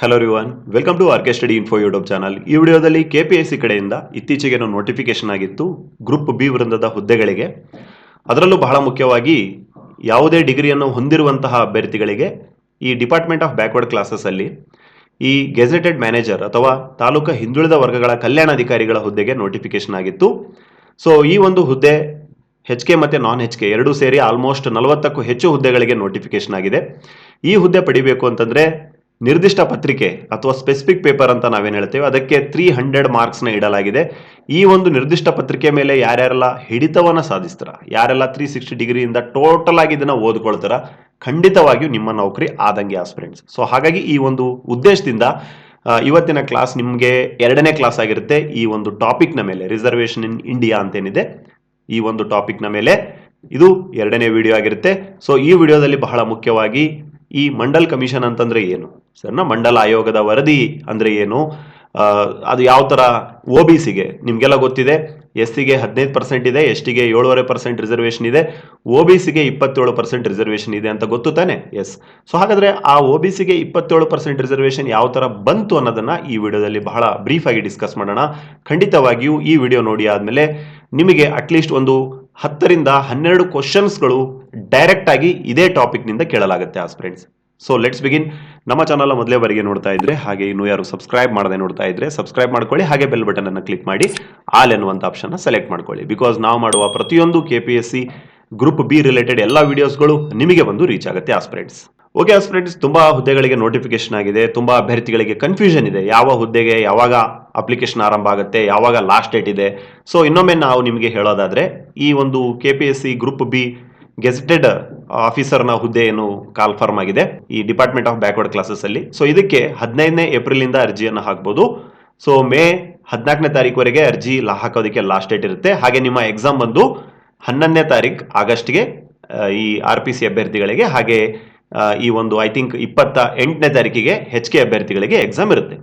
Hello ರಿವಾನ್ welcome to RK study info YouTube channel ಈ ವಿಡಿಯೋದಲ್ಲಿ K P S C ಕಡೆಯಿಂದ ಇತ್ತೀಚೆಗೆ ನೋಟಿಫಿಕೇಶನ್ ಆಗಿತ್ತು ಗ್ರೂಪ್ ಬಿ ವೃಂದದ ಹುದ್ದೆಗಳಿಗೆ. ಅದರಲ್ಲೂ ಬಹಳ ಮುಖ್ಯವಾಗಿ ಯಾವುದೇ ಡಿಗ್ರಿಯನ್ನು ಹೊಂದಿರುವಂತಹ ಅಭ್ಯರ್ಥಿಗಳಿಗೆ ಈ ಡಿಪಾರ್ಟ್ಮೆಂಟ್ ಆಫ್ ಬ್ಯಾಕ್ವರ್ಡ್ ಕ್ಲಾಸಸ್ಸಲ್ಲಿ ಈ ಗೆಜೆಟೆಡ್ ಮ್ಯಾನೇಜರ್ ಅಥವಾ ತಾಲೂಕು ಹಿಂದುಳಿದ ವರ್ಗಗಳ ಕಲ್ಯಾಣಾಧಿಕಾರಿಗಳ ಹುದ್ದೆಗೆ ನೋಟಿಫಿಕೇಶನ್ ಆಗಿತ್ತು. ಸೊ ಈ ಒಂದು ಹುದ್ದೆ ಹೆಚ್ ಕೆ ಮತ್ತು ನಾನ್ ಹೆಚ್ ಕೆ ಎರಡೂ ಸೇರಿ ಆಲ್ಮೋಸ್ಟ್ ನಲವತ್ತಕ್ಕೂ ಹೆಚ್ಚು ಹುದ್ದೆಗಳಿಗೆ ನೋಟಿಫಿಕೇಶನ್ ಆಗಿದೆ. ಈ ಹುದ್ದೆ ಪಡಿಬೇಕು ಅಂತಂದ್ರೆ ನಿರ್ದಿಷ್ಟ ಪತ್ರಿಕೆ ಅಥವಾ ಸ್ಪೆಸಿಫಿಕ್ ಪೇಪರ್ ಅಂತ ನಾವೇನು ಹೇಳ್ತೇವೆ, ಅದಕ್ಕೆ ತ್ರೀ ಹಂಡ್ರೆಡ್ ಮಾರ್ಕ್ಸ್ನ ಇಡಲಾಗಿದೆ. ಈ ಒಂದು ನಿರ್ದಿಷ್ಟ ಪತ್ರಿಕೆ ಮೇಲೆ ಯಾರ್ಯಾರೆಲ್ಲ ಹಿಡಿತವನ್ನು ಸಾಧಿಸ್ತಾರ, ಯಾರೆಲ್ಲ ತ್ರೀ ಸಿಕ್ಸ್ಟಿ ಡಿಗ್ರಿಯಿಂದ ಟೋಟಲ್ ಆಗಿ ಇದನ್ನು ಓದ್ಕೊಳ್ತಾರ, ಖಂಡಿತವಾಗಿಯೂ ನಿಮ್ಮ ನೌಕರಿ ಆದಂಗೆ ಆಸ್ಪಿರೆಂಟ್ಸ್ ಸೊ ಹಾಗಾಗಿ ಈ ಒಂದು ಉದ್ದೇಶದಿಂದ ಇವತ್ತಿನ ಕ್ಲಾಸ್ ನಿಮಗೆ ಎರಡನೇ ಕ್ಲಾಸ್ ಆಗಿರುತ್ತೆ ಈ ಒಂದು ಟಾಪಿಕ್ನ ಮೇಲೆ ರಿಸರ್ವೇಷನ್ ಇನ್ ಇಂಡಿಯಾ ಅಂತೇನಿದೆ. ಈ ಒಂದು ಟಾಪಿಕ್ನ ಮೇಲೆ ಇದು ಎರಡನೇ ವಿಡಿಯೋ ಆಗಿರುತ್ತೆ. ಸೊ ಈ ವಿಡಿಯೋದಲ್ಲಿ ಬಹಳ ಮುಖ್ಯವಾಗಿ ಈ ಮಂಡಲ್ ಕಮಿಷನ್ ಅಂತಂದ್ರೆ ಏನು? ಸರ್ನ ಮಂಡಲ ಆಯೋಗದ ವರದಿ ಅಂದ್ರೆ ಏನು? ಅದು ಯಾವ ತರ ಓ ಬಿ ಸಿಗೆ? ನಿಮಗೆಲ್ಲ ಗೊತ್ತಿದೆ ಎಸ್ ಸಿಗೆ ಹದಿನೈದು ಪರ್ಸೆಂಟ್ ಇದೆ ಎಸ್ ಟಿಗೆ ಏಳುವರೆ ಪರ್ಸೆಂಟ್ ರಿಸರ್ವೇಷನ್ ಇದೆ, ಒ ಬಿ ಸಿಗೆ ಇಪ್ಪತ್ತೇಳು ಪರ್ಸೆಂಟ್ ರಿಸರ್ವೇಷನ್ ಇದೆ ಅಂತ ಗೊತ್ತು ತಾನೆ? ಎಸ್ ಸೊ ಹಾಗಾದ್ರೆ ಆ ಒ ಬಿ ಸಿಗೆ ಇಪ್ಪತ್ತೇಳು ಪರ್ಸೆಂಟ್ ರಿಸರ್ವೇಷನ್ ಯಾವ ತರ ಬಂತು ಅನ್ನೋದನ್ನ ಈ ವಿಡಿಯೋದಲ್ಲಿ ಬಹಳ ಬ್ರೀಫ್ ಆಗಿ ಡಿಸ್ಕಸ್ ಮಾಡೋಣ. ಖಂಡಿತವಾಗಿಯೂ ಈ ವಿಡಿಯೋ ನೋಡಿ ಆದಮೇಲೆ ನಿಮಗೆ ಅಟ್ಲೀಸ್ಟ್ ಒಂದು ಹತ್ತರಿಂದ ಹನ್ನೆರಡು ಕ್ವಶನ್ಸ್ಗಳು ಡೈರೆಕ್ಟ್ ಆಗಿ ಇದೇ ಟಾಪಿಕ್ನಿಂದ ಕೇಳಲಾಗುತ್ತೆ ಆಸ್ಪಿರೆಂಟ್ಸ್ ಸೊ ಲೆಟ್ಸ್ ಬಿಗಿನ್ ನಮ್ಮ ಚಾನಲ್ ಮೊದಲೇ ಬಾರಿಗೆ ನೋಡ್ತಾ ಇದ್ರೆ, ಹಾಗೆ ಇನ್ನು ಯಾರು ಸಬ್ಸ್ಕ್ರೈಬ್ ಮಾಡದೆ ನೋಡ್ತಾ ಇದ್ರೆ ಸಬ್ಸ್ಕ್ರೈಬ್ ಮಾಡ್ಕೊಳ್ಳಿ, ಹಾಗೆ ಬೆಲ್ ಬಟನ್ ಅನ್ನು ಕ್ಲಿಕ್ ಮಾಡಿ ಆಲ್ ಎನ್ನುವಂತ ಆಪ್ಷನ್ ಸೆಲೆಕ್ಟ್ ಮಾಡ್ಕೊಳ್ಳಿ. ಬಿಕಾಸ್ ನಾವು ಮಾಡುವ ಪ್ರತಿಯೊಂದು K P S C group B related ಎಲ್ಲ ವಿಡಿಯೋಸ್ಗಳು ನಿಮಗೆ ಬಂದು ರೀಚ್ ಆಗುತ್ತೆ ಆಸ್ಪ್ರೆಂಟ್ಸ್ ಓಕೆ ಆಸ್ಪ್ರೆಂಟ್ಸ್ ತುಂಬಾ ಹುದ್ದೆಗಳಿಗೆ ನೋಟಿಫಿಕೇಶನ್ ಆಗಿದೆ, ತುಂಬಾ ಅಭ್ಯರ್ಥಿಗಳಿಗೆ ಕನ್ಫ್ಯೂಷನ್ ಇದೆ. ಯಾವ ಹುದ್ದೆಗೆ ಯಾವಾಗ ಅಪ್ಲಿಕೇಶನ್ ಆರಂಭ ಆಗುತ್ತೆ, ಯಾವಾಗ ಲಾಸ್ಟ್ ಡೇಟ್ ಇದೆ. ಸೊ ಇನ್ನೊಮ್ಮೆ ನಾವು ನಿಮಗೆ ಹೇಳೋದಾದ್ರೆ, ಈ ಒಂದು K P S C group B gazetted ಆಫೀಸರ್ನ ಹುದ್ದೆ ಏನು ಕಾಲ್ಫರ್ಮ್ ಆಗಿದೆ ಈ ಡಿಪಾರ್ಟ್ಮೆಂಟ್ ಆಫ್ ಬ್ಯಾಕ್ವರ್ಡ್ ಕ್ಲಾಸಸ್ ಅಲ್ಲಿ. ಸೊ ಇದಕ್ಕೆ ಹದಿನೈದನೇ ಏಪ್ರಿಲ್ ಇಂದ ಅರ್ಜಿಯನ್ನು ಹಾಕ್ಬೋದು. ಸೊ ಮೇ ಹದಿನಾಲ್ಕನೇ ತಾರೀಕುವರೆಗೆ ಅರ್ಜಿ ಹಾಕೋದಕ್ಕೆ ಲಾಸ್ಟ್ ಡೇಟ್ ಇರುತ್ತೆ. ಹಾಗೆ ನಿಮ್ಮ ಎಕ್ಸಾಮ್ ಬಂದು ಹನ್ನೊಂದನೇ ತಾರೀಕು ಆಗಸ್ಟ್ಗೆ ಈ ಆರ್ ಪಿ ಸಿ ಅಭ್ಯರ್ಥಿಗಳಿಗೆ ಹಾಗೆ ಈ ಒಂದು ಐ ಥಿಂಕ್ ಇಪ್ಪತ್ತ ಎಂಟನೇ ತಾರೀಕಿಗೆ ಹೆಚ್ ಕೆ ಅಭ್ಯರ್ಥಿಗಳಿಗೆ ಎಕ್ಸಾಮ್ ಇರುತ್ತೆ.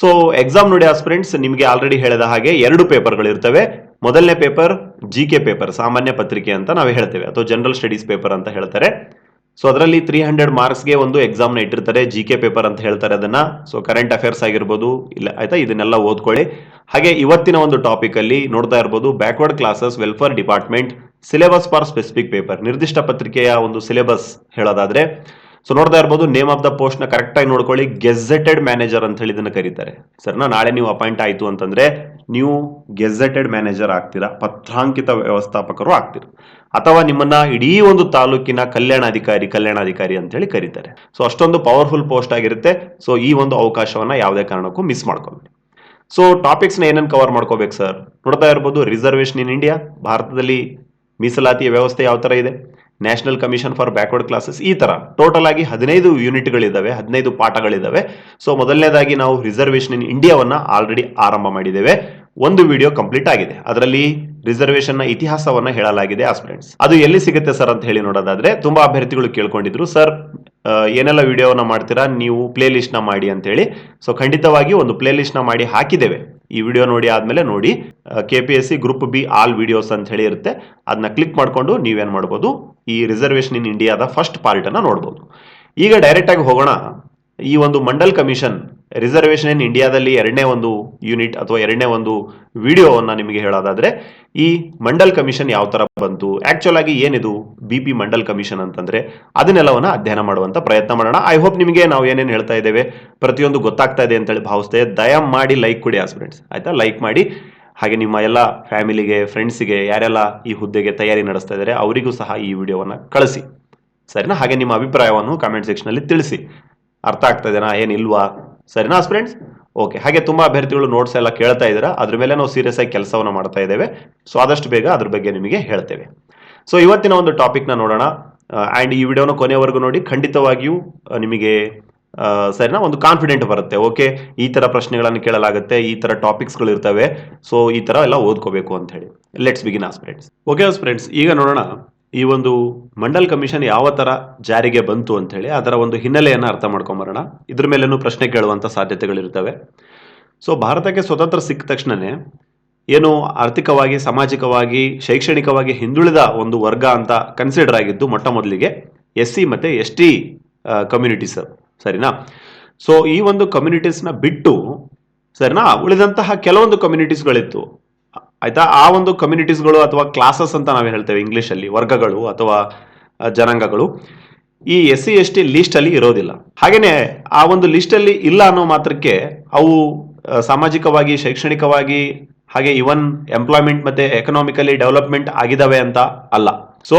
ಸೊ ಎಕ್ಸಾಮ್ ನೋಡಿ ಆಸ್ಪಿರೆಂಟ್ಸ್ ನಿಮಗೆ ಆಲ್ರೆಡಿ ಹೇಳಿದ ಹಾಗೆ ಎರಡು ಪೇಪರ್ಗಳು ಇರ್ತವೆ. ಮೊದಲನೇ ಪೇಪರ್ ಜಿ ಕೆ ಪೇಪರ್, ಸಾಮಾನ್ಯ ಪತ್ರಿಕೆ ಅಂತ ನಾವು ಹೇಳ್ತೇವೆ, ಅಥವಾ ಜನರಲ್ ಸ್ಟಡೀಸ್ ಪೇಪರ್ ಅಂತ ಹೇಳ್ತಾರೆ. ಸೊ ಅದರಲ್ಲಿ ತ್ರೀ ಹಂಡ್ರೆಡ್ ಮಾರ್ಕ್ಸ್ಗೆ ಒಂದು ಎಕ್ಸಾಮ್ನ ಇಟ್ಟಿರ್ತಾರೆ ಜಿ ಕೆ ಪೇಪರ್ ಅಂತ ಹೇಳ್ತಾರೆ ಅದನ್ನ. ಸೊ ಕರೆಂಟ್ ಅಫೇರ್ಸ್ ಆಗಿರ್ಬೋದು, ಇಲ್ಲ, ಆಯ್ತಾ? ಇದನ್ನೆಲ್ಲ ಓದ್ಕೊಳ್ಳಿ. ಹಾಗೆ ಇವತ್ತಿನ ಒಂದು ಟಾಪಿಕ್ ಅಲ್ಲಿ ನೋಡ್ತಾ ಇರ್ಬೋದು backward classes welfare department syllabus for specific paper ನಿರ್ದಿಷ್ಟ ಪತ್ರಿಕೆಯ ಒಂದು ಸಿಲೆಬಸ್ ಹೇಳೋದಾದ್ರೆ ಸೊ ನೋಡ್ತಾ ಇರ್ಬೋದು ನೇಮ್ ಆಫ್ ದ ಪೋಸ್ಟ್ನ ಕರೆಕ್ಟ್ ಆಗಿ ನೋಡ್ಕೊಳ್ಳಿ. ಗೆಜೆಟೆಡ್ ಮ್ಯಾನೇಜರ್ ಅಂತ ಹೇಳಿ ಇದನ್ನ ಕರೀತಾರೆ. ಸರ್ನ, ನಾಳೆ ನೀವು ಅಪಾಯಿಂಟ್ ಆಯ್ತು ಅಂತಂದ್ರೆ ನೀವು ಗೆಜೆಟೆಡ್ ಮ್ಯಾನೇಜರ್ ಆಗ್ತೀರಾ? ಪತ್ರಾಂಕಿತ ವ್ಯವಸ್ಥಾಪಕರು ಆಗ್ತೀರಾ? ಅಥವಾ ನಿಮ್ಮನ್ನ ಇಡೀ ಒಂದು ತಾಲೂಕಿನ ಕಲ್ಯಾಣಾಧಿಕಾರಿ ಕಲ್ಯಾಣಾಧಿಕಾರಿ ಅಂತ ಹೇಳಿ ಕರೀತಾರೆ. ಸೊ ಅಷ್ಟೊಂದು ಪವರ್ಫುಲ್ ಪೋಸ್ಟ್ ಆಗಿರುತ್ತೆ. ಸೊ ಈ ಒಂದು ಅವಕಾಶವನ್ನ ಯಾವುದೇ ಕಾರಣಕ್ಕೂ ಮಿಸ್ ಮಾಡ್ಕೊಬೇಡಿ. ಸೊ ಟಾಪಿಕ್ಸ್ನ ಏನೇನು ಕವರ್ ಮಾಡ್ಕೋಬೇಕು ಸರ್ ನೋಡ್ತಾ ಇರ್ಬೋದು ರಿಸರ್ವೇಶನ್ ಇನ್ ಇಂಡಿಯಾ ಭಾರತದಲ್ಲಿ ಮೀಸಲಾತಿಯ ವ್ಯವಸ್ಥೆ ಯಾವ ತರ ಇದೆ? National commission for backward classes ಈ ತರ. ಟೋಟಲ್ ಆಗಿ ಹದಿನೈದು ಯೂನಿಟ್ಗಳಿದ್ದಾವೆ ಹದಿನೈದು ಪಾಠಗಳಿದ್ದಾವೆ ಸೊ ಮೊದಲನೇದಾಗಿ ನಾವು ರಿಸರ್ವೇಶನ್ ಇನ್ ಇಂಡಿಯಾವನ್ನ ಆಲ್ರೆಡಿ ಆರಂಭ ಮಾಡಿದ್ದೇವೆ. ಒಂದು ವಿಡಿಯೋ ಕಂಪ್ಲೀಟ್ ಆಗಿದೆ. ಅದರಲ್ಲಿ ರಿಸರ್ವೇಷನ್ನ ಇತಿಹಾಸವನ್ನ ಹೇಳಲಾಗಿದೆ ಆಸ್ಪಿರೆಂಟ್ಸ್ ಅದು ಎಲ್ಲಿ ಸಿಗುತ್ತೆ ಸರ್ ಅಂತ ಹೇಳಿ ನೋಡೋದಾದ್ರೆ ತುಂಬಾ ಅಭ್ಯರ್ಥಿಗಳು ಕೇಳ್ಕೊಂಡಿದ್ರು ಸರ್ ಏನೆಲ್ಲ ವಿಡಿಯೋನ ಮಾಡ್ತೀರಾ? ನೀವು ಪ್ಲೇ ಲಿಸ್ಟ್ನ ಮಾಡಿ ಅಂತ ಹೇಳಿ ಸೊ ಖಂಡಿತವಾಗಿ ಒಂದು ಪ್ಲೇ ಲಿಸ್ಟ್ನ ಮಾಡಿ ಹಾಕಿದ್ದೇವೆ. ಈ ವಿಡಿಯೋ ನೋಡಿ ಆದ್ಮೇಲೆ ನೋಡಿ K P S C group B all videos ಅಂತ ಹೇಳಿ ಇರುತ್ತೆ. ಅದನ್ನ ಕ್ಲಿಕ್ ಮಾಡಿಕೊಂಡು ನೀವೇನ್ ಮಾಡ್ಬೋದು? ಈ ರಿಸರ್ವೇಷನ್ ಇನ್ ಇಂಡಿಯಾದ ಫಸ್ಟ್ ಪಾರ್ಟ್ ಅನ್ನ ನೋಡ್ಬೋದು. ಈಗ ಡೈರೆಕ್ಟ್ ಆಗಿ ಹೋಗೋಣ. ಈ ಒಂದು ಮಂಡಲ್ ಕಮಿಷನ್ ರಿಸರ್ವೇಷನ್ ಇನ್ ಇಂಡಿಯಾದಲ್ಲಿ ಎರಡನೇ ಒಂದು ಯೂನಿಟ್ ಅಥವಾ ಎರಡನೇ ಒಂದು ವಿಡಿಯೋವನ್ನು ನಿಮಗೆ ಹೇಳೋದಾದರೆ, ಈ ಮಂಡಲ್ ಕಮಿಷನ್ ಯಾವ ಥರ ಬಂತು? ಆ್ಯಕ್ಚುಲ್ ಆಗಿ ಏನಿದು? ಬಿ ಪಿ ಮಂಡಲ್ ಕಮಿಷನ್ ಅಂತಂದರೆ ಅದನ್ನೆಲ್ಲವನ್ನು ಅಧ್ಯಯನ ಮಾಡುವಂಥ ಪ್ರಯತ್ನ ಮಾಡೋಣ. ಐ ಹೋಪ್ ನಿಮಗೆ ನಾವು ಏನೇನು ಹೇಳ್ತಾ ಇದ್ದೇವೆ, ಪ್ರತಿಯೊಂದು ಗೊತ್ತಾಗ್ತಾ ಇದೆ ಅಂತೇಳಿ ಭಾವಿಸ್ತೇವೆ ದಯ ಮಾಡಿ ಲೈಕ್ ಕೊಡಿ ಆಸ್ಪಿರೆಂಟ್ಸ್ ಆಯಿತಾ? ಲೈಕ್ ಮಾಡಿ. ಹಾಗೆ ನಿಮ್ಮ ಎಲ್ಲ ಫ್ಯಾಮಿಲಿಗೆ ಫ್ರೆಂಡ್ಸಿಗೆ ಯಾರೆಲ್ಲ ಈ ಹುದ್ದೆಗೆ ತಯಾರಿ ನಡೆಸ್ತಾ ಇದ್ದಾರೆ, ಅವರಿಗೂ ಸಹ ಈ ವಿಡಿಯೋವನ್ನು ಕಳಿಸಿ. ಸರಿನಾ? ಹಾಗೆ ನಿಮ್ಮ ಅಭಿಪ್ರಾಯವನ್ನು ಕಾಮೆಂಟ್ ಸೆಕ್ಷನಲ್ಲಿ ತಿಳಿಸಿ. ಅರ್ಥ ಆಗ್ತಾ ಇದೆನಾ? ಏನಿಲ್ವಾ? ಸರಿನಾ ಫ್ರೆಂಡ್ಸ್ ಓಕೆ ಹಾಗೆ ತುಂಬಾ ಅಭ್ಯರ್ಥಿಗಳು ನೋಟ್ಸ್ ಎಲ್ಲ ಕೇಳ್ತಾ ಇದ್ದೀರಾ. ಅದ್ರ ಮೇಲೆ ನಾವು ಸೀರಿಯಸ್ ಆಗಿ ಕೆಲಸವನ್ನು ಮಾಡ್ತಾ ಇದ್ದೇವೆ. ಸೊ ಆದಷ್ಟು ಬೇಗ ಅದ್ರ ಬಗ್ಗೆ ನಿಮಗೆ ಹೇಳ್ತೇವೆ. ಸೊ ಇವತ್ತಿನ ಒಂದು ಟಾಪಿಕ್ನ ನೋಡೋಣ. ಆ್ಯಂಡ್ ಈ ವಿಡಿಯೋನ ಕೊನೆವರೆಗೂ ನೋಡಿ, ಖಂಡಿತವಾಗಿಯೂ ನಿಮಗೆ ಸರಿನಾ? ಒಂದು ಕಾನ್ಫಿಡೆಂಟ್ ಬರುತ್ತೆ ಓಕೆ ಈ ತರ ಪ್ರಶ್ನೆಗಳನ್ನು ಕೇಳಲಾಗುತ್ತೆ, ಈ ತರ ಟಾಪಿಕ್ಸ್ಗಳು ಇರ್ತವೆ. ಸೊ ಈ ತರ ಎಲ್ಲ ಓದ್ಕೋಬೇಕು ಅಂತ ಹೇಳಿ. Let's begin as friends okay friends ಈಗ ನೋಡೋಣ. ಈ ಒಂದು ಮಂಡಲ್ ಕಮಿಷನ್ ಯಾವ ತರ ಜಾರಿಗೆ ಬಂತು ಅಂತ ಹೇಳಿ ಅದರ ಒಂದು ಹಿನ್ನೆಲೆಯನ್ನು ಅರ್ಥ ಮಾಡ್ಕೊಂಬರೋಣ. ಇದ್ರ ಮೇಲೇನು ಪ್ರಶ್ನೆ ಕೇಳುವಂತ ಸಾಧ್ಯತೆಗಳಿರ್ತವೆ ಸೊ ಭಾರತಕ್ಕೆ ಸ್ವತಂತ್ರ ಸಿಕ್ಕ ತಕ್ಷಣನೇ ಏನು ಆರ್ಥಿಕವಾಗಿ, ಸಾಮಾಜಿಕವಾಗಿ, ಶೈಕ್ಷಣಿಕವಾಗಿ ಹಿಂದುಳಿದ ಒಂದು ವರ್ಗ ಅಂತ ಕನ್ಸಿಡರ್ ಆಗಿದ್ದು ಮೊಟ್ಟ ಮೊದಲಿಗೆ ಎಸ್ ಸಿ ಮತ್ತೆ ಎಸ್ ಟಿ ಕಮ್ಯುನಿಟೀಸ್ ಸರಿನಾ? ಸೊ ಈ ಒಂದು ಕಮ್ಯುನಿಟೀಸ್ನ ಬಿಟ್ಟು, ಸರಿನಾ? ಉಳಿದಂತಹ ಕೆಲವೊಂದು ಕಮ್ಯುನಿಟೀಸ್ಗಳಿತ್ತು ಆಯ್ತಾ? ಆ ಒಂದು ಕಮ್ಯುನಿಟೀಸ್ಗಳು ಅಥವಾ ಕ್ಲಾಸಸ್ ಅಂತ ನಾವು ಹೇಳ್ತೇವೆ ಇಂಗ್ಲೀಷಲ್ಲಿ ವರ್ಗಗಳು ಅಥವಾ ಜನಾಂಗಗಳು. ಈ ಎಸ್ ಸಿ ಎಸ್ ಟಿ ಲಿಸ್ಟಲ್ಲಿ ಇರೋದಿಲ್ಲ. ಹಾಗೆಯೇ ಆ ಒಂದು ಲಿಸ್ಟಲ್ಲಿ ಇಲ್ಲ ಅನ್ನೋ ಮಾತ್ರಕ್ಕೆ ಅವು ಸಾಮಾಜಿಕವಾಗಿ, ಶೈಕ್ಷಣಿಕವಾಗಿ, ಹಾಗೆ ಇವನ್ ಎಂಪ್ಲಾಯ್ಮೆಂಟ್ ಮತ್ತೆ ಎಕನಾಮಿಕಲಿ ಡೆವಲಪ್ಮೆಂಟ್ ಆಗಿದಾವೆ ಅಂತ ಅಲ್ಲ. ಸೊ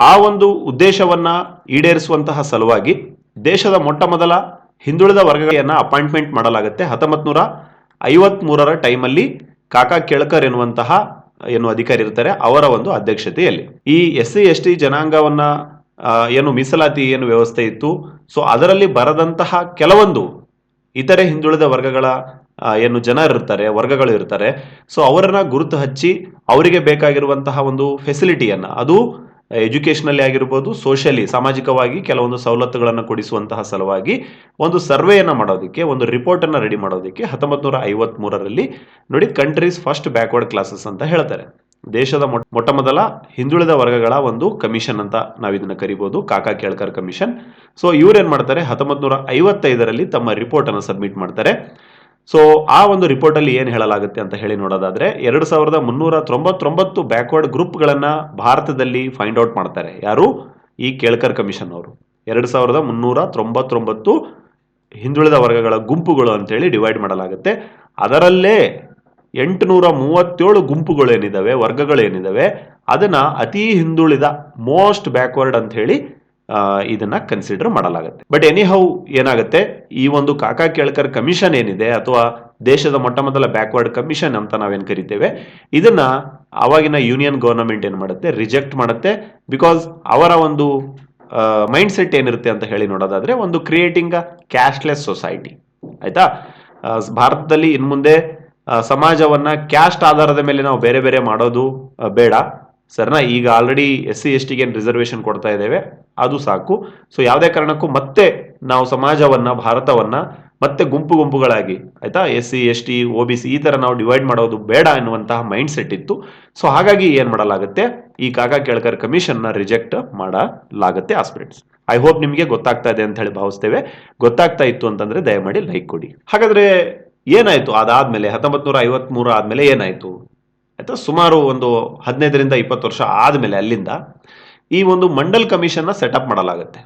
ಆ ಒಂದು ಉದ್ದೇಶವನ್ನ ಈಡೇರಿಸುವಂತಹ ಸಲುವಾಗಿ ದೇಶದ ಮೊಟ್ಟ ಮೊದಲ ಹಿಂದುಳಿದ ವರ್ಗಗಳನ್ನ ಅಪಾಯಿಂಟ್ಮೆಂಟ್ ಮಾಡಲಾಗುತ್ತೆ ಹತ್ತೊಂಬತ್ ನೂರ ಐವತ್ ಮೂರರ ಟೈಮಲ್ಲಿ ಕಾಕಾ ಕೇಳ್ಕರ್ ಎನ್ನುವಂತಹ ಏನು ಅಧಿಕಾರಿ ಇರ್ತಾರೆ, ಅವರ ಒಂದು ಅಧ್ಯಕ್ಷತೆಯಲ್ಲಿ. ಈ ಎಸ್ ಸಿ ಎಸ್ ಟಿ ಜನಾಂಗವನ್ನ ಏನು ಮೀಸಲಾತಿ, ಏನು ವ್ಯವಸ್ಥೆ ಇತ್ತು, ಸೊ ಅದರಲ್ಲಿ ಬರದಂತಹ ಕೆಲವೊಂದು ಇತರೆ ಹಿಂದುಳಿದ ವರ್ಗಗಳ ಏನು ಜನರು ಇರ್ತಾರೆ, ವರ್ಗಗಳು ಇರ್ತಾರೆ, ಸೊ ಅವರನ್ನ ಗುರುತು ಹಚ್ಚಿ, ಅವರಿಗೆ ಬೇಕಾಗಿರುವಂತಹ ಒಂದು ಫೆಸಿಲಿಟಿಯನ್ನು ಅದು ಎಜುಕೇಶನಲ್ಲಿ ಆಗಿರ್ಬೋದು ಸೋಷಿಯಲಿ ಸಾಮಾಜಿಕವಾಗಿ ಕೆಲವೊಂದು ಸವಲತ್ತುಗಳನ್ನು ಕೊಡಿಸುವಂತಹ ಸಲುವಾಗಿ ಒಂದು ಸರ್ವೆಯನ್ನು ಮಾಡೋದಕ್ಕೆ, ಒಂದು ರಿಪೋರ್ಟನ್ನು ರೆಡಿ ಮಾಡೋದಕ್ಕೆ ಹತ್ತೊಂಬತ್ತು ನೂರ ಐವತ್ ಮೂರರಲ್ಲಿ ನೋಡಿ ಕಂಟ್ರೀಸ್ ಫಸ್ಟ್ ಬ್ಯಾಕ್ವರ್ಡ್ ಕ್ಲಾಸಸ್ ಅಂತ ಹೇಳ್ತಾರೆ. ದೇಶದ ಮೊಟ್ಟ ಮೊದಲ ಹಿಂದುಳಿದ ವರ್ಗಗಳ ಒಂದು ಕಮಿಷನ್ ಅಂತ ನಾವು ಇದನ್ನ ಕರಿಬಹುದು ಕಾಕಾ ಕೇಳ್ಕರ್ ಕಮಿಷನ್. ಸೊ ಇವ್ರೇನ್ ಮಾಡ್ತಾರೆ ಹತ್ತೊಂಬತ್ತು ನೂರ ಐವತ್ತೈದರಲ್ಲಿ ತಮ್ಮ ರಿಪೋರ್ಟನ್ನು ಸಬ್ಮಿಟ್ ಮಾಡ್ತಾರೆ. ಸೊ ಆ ಒಂದು ರಿಪೋರ್ಟ್ ಅಲ್ಲಿ ಏನ್ ಹೇಳಲಾಗುತ್ತೆ ಅಂತ ಹೇಳಿ ನೋಡೋದಾದ್ರೆ, ಎರಡು ಸಾವಿರದ ಮುನ್ನೂರ ತೊಂಬತ್ತೊಂಬತ್ತು ಬ್ಯಾಕ್ವರ್ಡ್ ಗ್ರೂಪ್ಗಳನ್ನ ಭಾರತದಲ್ಲಿ ಫೈಂಡ್ ಔಟ್ ಮಾಡ್ತಾರೆ. ಯಾರು? ಈ ಕೇಳ್ಕರ್ ಕಮಿಷನ್ ಅವರು. ಎರಡು ಸಾವಿರದ ಮುನ್ನೂರ ತೊಂಬತ್ತೊಂಬತ್ತು ಹಿಂದುಳಿದ ವರ್ಗಗಳ ಗುಂಪುಗಳು ಅಂತೇಳಿ ಡಿವೈಡ್ ಮಾಡಲಾಗುತ್ತೆ. ಅದರಲ್ಲೇ ಎಂಟುನೂರ ಮೂವತ್ತೇಳು ಗುಂಪುಗಳು ಏನಿದಾವೆ ವರ್ಗಗಳು ಏನಿದಾವೆ ಅದನ್ನ ಅತಿ ಹಿಂದುಳಿದ ಮೋಸ್ಟ್ ಬ್ಯಾಕ್ವರ್ಡ್ ಅಂತ ಹೇಳಿ ಇದನ್ನ ಕನ್ಸಿಡರ್ ಮಾಡಲಾಗುತ್ತೆ. ಬಟ್ ಎನಿ ಹೌ ಏನಾಗುತ್ತೆ? ಈ ಒಂದು ಕಾಕಾ ಕೇಳ್ಕರ್ ಕಮಿಷನ್ ಏನಿದೆ ಅಥವಾ ದೇಶದ ಮೊಟ್ಟ ಮೊದಲ ಬ್ಯಾಕ್ವರ್ಡ್ ಕಮಿಷನ್ ಅಂತ ನಾವೇನು ಕರಿತೇವೆ, ಇದನ್ನ ಆವಾಗಿನ ಯೂನಿಯನ್ ಗವರ್ನಮೆಂಟ್ ಏನು ಮಾಡುತ್ತೆ? ರಿಜೆಕ್ಟ್ ಮಾಡುತ್ತೆ. ಬಿಕಾಸ್ ಅವರ ಒಂದು ಮೈಂಡ್ ಸೆಟ್ ಏನಿರುತ್ತೆ ಅಂತ ಹೇಳಿ ನೋಡೋದಾದ್ರೆ ಒಂದು ಕ್ರಿಯೇಟಿಂಗ್ ಅ ಕ್ಯಾಶ್ಲೆಸ್ ಸೊಸೈಟಿ ಆಯ್ತಾ? ಭಾರತದಲ್ಲಿ ಇನ್ಮುಂದೆ ಸಮಾಜವನ್ನ ಕ್ಯಾಸ್ಟ್ ಆಧಾರದ ಮೇಲೆ ನಾವು ಬೇರೆ ಬೇರೆ ಮಾಡೋದು ಬೇಡ. ಸರ್ನಾ ಈಗ ಆಲ್ರೆಡಿ ಎಸ್ ಸಿ ಎಸ್ ಟಿಗೆ ರಿಸರ್ವೇಶನ್ ಕೊಡ್ತಾ ಇದ್ದೇವೆ, ಅದು ಸಾಕು. ಸೊ ಯಾವುದೇ ಕಾರಣಕ್ಕೂ ಮತ್ತೆ ನಾವು ಸಮಾಜವನ್ನ, ಭಾರತವನ್ನ ಮತ್ತೆ ಗುಂಪು ಗುಂಪುಗಳಾಗಿ, ಆಯ್ತಾ? S C S T O B C ಈ ತರ ನಾವು ಡಿವೈಡ್ ಮಾಡೋದು ಬೇಡ ಎನ್ನುವಂತಹ ಮೈಂಡ್ ಸೆಟ್ ಇತ್ತು. ಸೊ ಹಾಗಾಗಿ ಏನ್ ಮಾಡಲಾಗುತ್ತೆ? ಈ ಕಾಕಾ ಕೇಳ್ಕರ್ ಕಮಿಷನ್ನ ರಿಜೆಕ್ಟ್ ಮಾಡಲಾಗುತ್ತೆ ಆಸ್ಪಿರೆಂಟ್ಸ್ ಐ ಹೋಪ್ ನಿಮಗೆ ಗೊತ್ತಾಗ್ತಾ ಇದೆ ಅಂತ ಹೇಳಿ ಭಾವಿಸ್ತೇವೆ. ಗೊತ್ತಾಗ್ತಾ ಇತ್ತು ಅಂತಂದ್ರೆ ದಯಮಾಡಿ ಲೈಕ್ ಕೊಡಿ. ಹಾಗಾದ್ರೆ ಏನಾಯ್ತು? ಅದಾದ್ಮೇಲೆ ಹತ್ತೊಂಬತ್ ನೂರ ಐವತ್ ಆದ್ಮೇಲೆ ಏನಾಯ್ತು? ಆಯ್ತಾ? ಸುಮಾರು ಒಂದು ಹದಿನೈದರಿಂದ ಇಪ್ಪತ್ತು ವರ್ಷ ಆದಮೇಲೆ ಅಲ್ಲಿಂದ ಈ ಒಂದು ಮಂಡಲ್ ಕಮಿಷನ್ನ ಸೆಟಪ್ ಮಾಡಲಾಗುತ್ತೆ.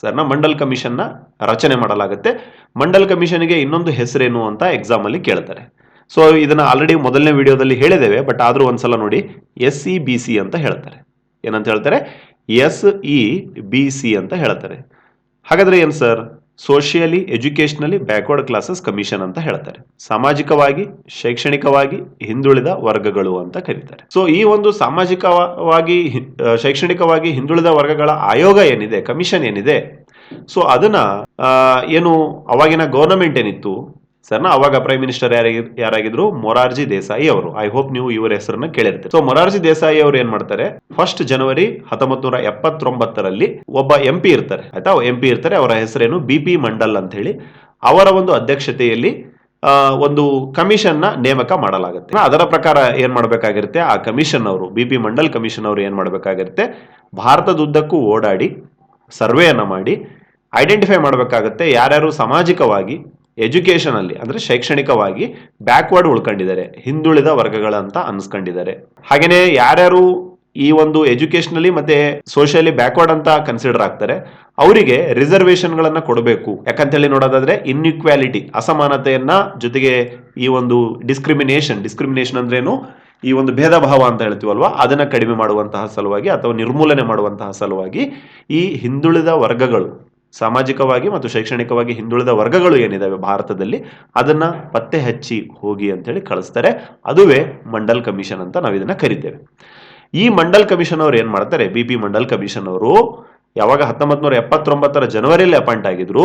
ಸರ್ನ ಮಂಡಲ್ ಕಮಿಷನ್ನ ರಚನೆ ಮಾಡಲಾಗುತ್ತೆ. ಮಂಡಲ್ ಕಮಿಷನ್ಗೆ ಇನ್ನೊಂದು ಹೆಸರೇನು ಅಂತ ಎಕ್ಸಾಮಲ್ಲಿ ಕೇಳ್ತಾರೆ. ಸೊ ಇದನ್ನ ಆಲ್ರೆಡಿ ಮೊದಲನೇ ವಿಡಿಯೋದಲ್ಲಿ ಹೇಳಿದ್ದೇವೆ ಬಟ್ ಆದ್ರೂ ಒಂದ್ಸಲ ನೋಡಿ. ಎಸ್ ಇ ಬಿ ಸಿ ಅಂತ ಹೇಳ್ತಾರೆ. ಏನಂತ ಹೇಳ್ತಾರೆ? ಎಸ್ ಇ ಬಿ ಸಿ ಅಂತ ಹೇಳ್ತಾರೆ. ಹಾಗಾದ್ರೆ ಏನು sir socially educationally backward classes commission ಅಂತ ಹೇಳ್ತಾರೆ. ಸಾಮಾಜಿಕವಾಗಿ, ಶೈಕ್ಷಣಿಕವಾಗಿ ಹಿಂದುಳಿದ ವರ್ಗಗಳು ಅಂತ ಕರೀತಾರೆ. ಸೊ ಈ ಒಂದು ಸಾಮಾಜಿಕವಾಗಿ ಶೈಕ್ಷಣಿಕವಾಗಿ ಹಿಂದುಳಿದ ವರ್ಗಗಳ ಆಯೋಗ ಏನಿದೆ, ಕಮಿಷನ್ ಏನಿದೆ, ಸೊ ಅದನ್ನ ಏನು, ಅವಾಗಿನ ಗವರ್ನಮೆಂಟ್ ಏನಿತ್ತು ಸರ್ನ ಅವಾಗ ಪ್ರೈಮ್ ಮಿನಿಸ್ಟರ್ ಯಾರಾಗಿ, ಯಾರಾಗಿದ್ರು ಮೊರಾರ್ಜಿ ದೇಸಾಯಿ ಅವರು. ಐ ಹೋಪ್ ನೀವು ಇವರ ಹೆಸರನ್ನ ಕೇಳಿರ್ತೀರಿ. ಸೊ ಮೊರಾರ್ಜಿ ದೇಸಾಯಿ ಅವರು ಏನ್ ಮಾಡ್ತಾರೆ? ಫಸ್ಟ್ ಜನವರಿ ಹತ್ತೊಂಬತ್ ನೂರ ಎಪ್ಪತ್ತೊಂಬತ್ತರಲ್ಲಿ ಒಬ್ಬ ಎಂ ಪಿ ಇರ್ತಾರೆ. ಆಯ್ತಾ? ಎಂ ಪಿ ಇರ್ತಾರೆ. ಅವರ ಹೆಸರೇನು ಬಿ ಪಿ ಮಂಡಲ್ ಅಂತ ಹೇಳಿ ಅವರ ಒಂದು ಅಧ್ಯಕ್ಷತೆಯಲ್ಲಿ ಒಂದು ಕಮಿಷನ್ನ ನೇಮಕ ಮಾಡಲಾಗುತ್ತೆ. ಅದರ ಪ್ರಕಾರ ಏನ್ ಮಾಡಬೇಕಾಗಿರುತ್ತೆ? ಆ ಕಮಿಷನ್ ಅವರು ಬಿ ಪಿ ಮಂಡಲ್ ಕಮಿಷನ್ ಅವರು ಏನ್ ಮಾಡಬೇಕಾಗಿರುತ್ತೆ? ಭಾರತದುದ್ದಕ್ಕೂ ಓಡಾಡಿ, ಸರ್ವೆಯನ್ನು ಮಾಡಿ ಐಡೆಂಟಿಫೈ ಮಾಡಬೇಕಾಗುತ್ತೆ ಯಾರ್ಯಾರು ಸಾಮಾಜಿಕವಾಗಿ ಎಜುಕೇಶನ್ ಅಲ್ಲಿ, ಅಂದ್ರೆ ಶೈಕ್ಷಣಿಕವಾಗಿ ಬ್ಯಾಕ್ವರ್ಡ್ ಉಳ್ಕೊಂಡಿದ್ದಾರೆ, ಹಿಂದುಳಿದ ವರ್ಗಗಳಂತ ಅನ್ಸ್ಕೊಂಡಿದ್ದಾರೆ. ಹಾಗೆಯೇ ಯಾರ್ಯಾರು ಈ ಒಂದು ಎಜುಕೇಷನಲ್ಲಿ ಮತ್ತೆ ಸೋಷಿಯಲಿ ಬ್ಯಾಕ್ವರ್ಡ್ ಅಂತ ಕನ್ಸಿಡರ್ ಆಗ್ತಾರೆ, ಅವರಿಗೆ ರಿಸರ್ವೇಶನ್ ಗಳನ್ನ ಕೊಡಬೇಕು. ಯಾಕಂತೇಳಿ ನೋಡೋದಾದ್ರೆ ಇನ್ಇಕ್ವಾಲಿಟಿ ಅಸಮಾನತೆಯನ್ನ ಜೊತೆಗೆ ಈ ಒಂದು ಡಿಸ್ಕ್ರಿಮಿನೇಷನ್ ಡಿಸ್ಕ್ರಿಮಿನೇಷನ್ ಅಂದ್ರೇನು ಈ ಒಂದು ಭೇದ ಭಾವ ಅಂತ ಹೇಳ್ತೀವಲ್ವಾ? ಅದನ್ನ ಕಡಿಮೆ ಮಾಡುವಂತಹ ಸಲುವಾಗಿ ಅಥವಾ ನಿರ್ಮೂಲನೆ ಮಾಡುವಂತಹ ಸಲುವಾಗಿ ಈ ಹಿಂದುಳಿದ ವರ್ಗಗಳು ಸಾಮಾಜಿಕವಾಗಿ ಮತ್ತು ಶೈಕ್ಷಣಿಕವಾಗಿ ಹಿಂದುಳಿದ ವರ್ಗಗಳು ಏನಿದಾವೆ ಭಾರತದಲ್ಲಿ, ಅದನ್ನ ಪತ್ತೆ ಹಚ್ಚಿ ಹೋಗಿ ಅಂತೇಳಿ ಕಳಿಸ್ತಾರೆ. ಅದುವೇ ಮಂಡಲ್ ಕಮಿಷನ್ ಅಂತ ನಾವು ಇದನ್ನ ಕರಿತೇವೆ. ಈ ಮಂಡಲ್ ಕಮಿಷನ್ ಅವರು ಏನ್ ಮಾಡ್ತಾರೆ, ಬಿ ಪಿ ಮಂಡಲ್ ಕಮಿಷನ್ ಅವರು ಯಾವಾಗ ಹತ್ತೊಂಬತ್ ನೂರ ಎಪ್ಪತ್ತೊಂಬತ್ತರ ಜನವರಿಯಲ್ಲಿ ಅಪಾಯಿಂಟ್ ಆಗಿದ್ರು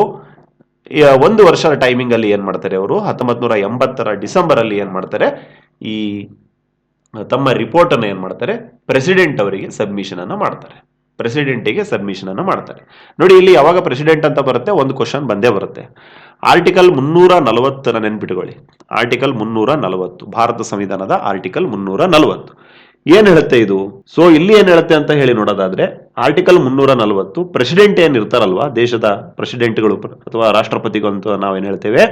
ಒಂದು ವರ್ಷದ ಟೈಮಿಂಗ್ ಅಲ್ಲಿ ಏನ್ ಮಾಡ್ತಾರೆ ಅವರು ಹತ್ತೊಂಬತ್ ನೂರ ಎಂಬತ್ತರ ಡಿಸೆಂಬರ್ ಅಲ್ಲಿ ಏನ್ ಮಾಡ್ತಾರೆ, ಈ ತಮ್ಮ ರಿಪೋರ್ಟ್ ಅನ್ನು ಏನ್ ಮಾಡ್ತಾರೆ ಪ್ರೆಸಿಡೆಂಟ್ ಅವರಿಗೆ ಸಬ್ಮಿಷನ್ ಅನ್ನು ಮಾಡ್ತಾರೆ. ಪ್ರೆಸಿಡೆಂಟಿಗೆ ಸಬ್ಮಿಷನ್ ಅನ್ನು ಮಾಡ್ತಾರೆ. ನೋಡಿ, ಇಲ್ಲಿ ಯಾವಾಗ ಪ್ರೆಸಿಡೆಂಟ್ ಅಂತ ಬರುತ್ತೆ? ಒಂದು ಕ್ವಶನ್ ಬಂದೇ ಬರುತ್ತೆ. ಆರ್ಟಿಕಲ್ ಮುನ್ನೂರ ನಲವತ್ತರ ನೆನ್ಪಿಟ್ಕೊಳ್ಳಿ. ಆರ್ಟಿಕಲ್ ಮುನ್ನೂರ ನಲವತ್ತು ಭಾರತ ಸಂವಿಧಾನದ ಆರ್ಟಿಕಲ್ ಮುನ್ನೂರ ನಲವತ್ತು ಏನ್ ಹೇಳುತ್ತೆ ಇದು? ಸೊ ಇಲ್ಲಿ ಏನ್ ಹೇಳುತ್ತೆ ಅಂತ ಹೇಳಿ ನೋಡೋದಾದ್ರೆ ಆರ್ಟಿಕಲ್ ಮುನ್ನೂರ ನಲವತ್ತು ಪ್ರೆಸಿಡೆಂಟ್ ಏನ್ ಇರ್ತಾರಲ್ವಾ? ದೇಶದ ಪ್ರೆಸಿಡೆಂಟ್ಗಳು ಅಥವಾ ರಾಷ್ಟ್ರಪತಿಗಳು ಅಂತ ನಾವೇನ್ ಹೇಳ್ತೇವೆ?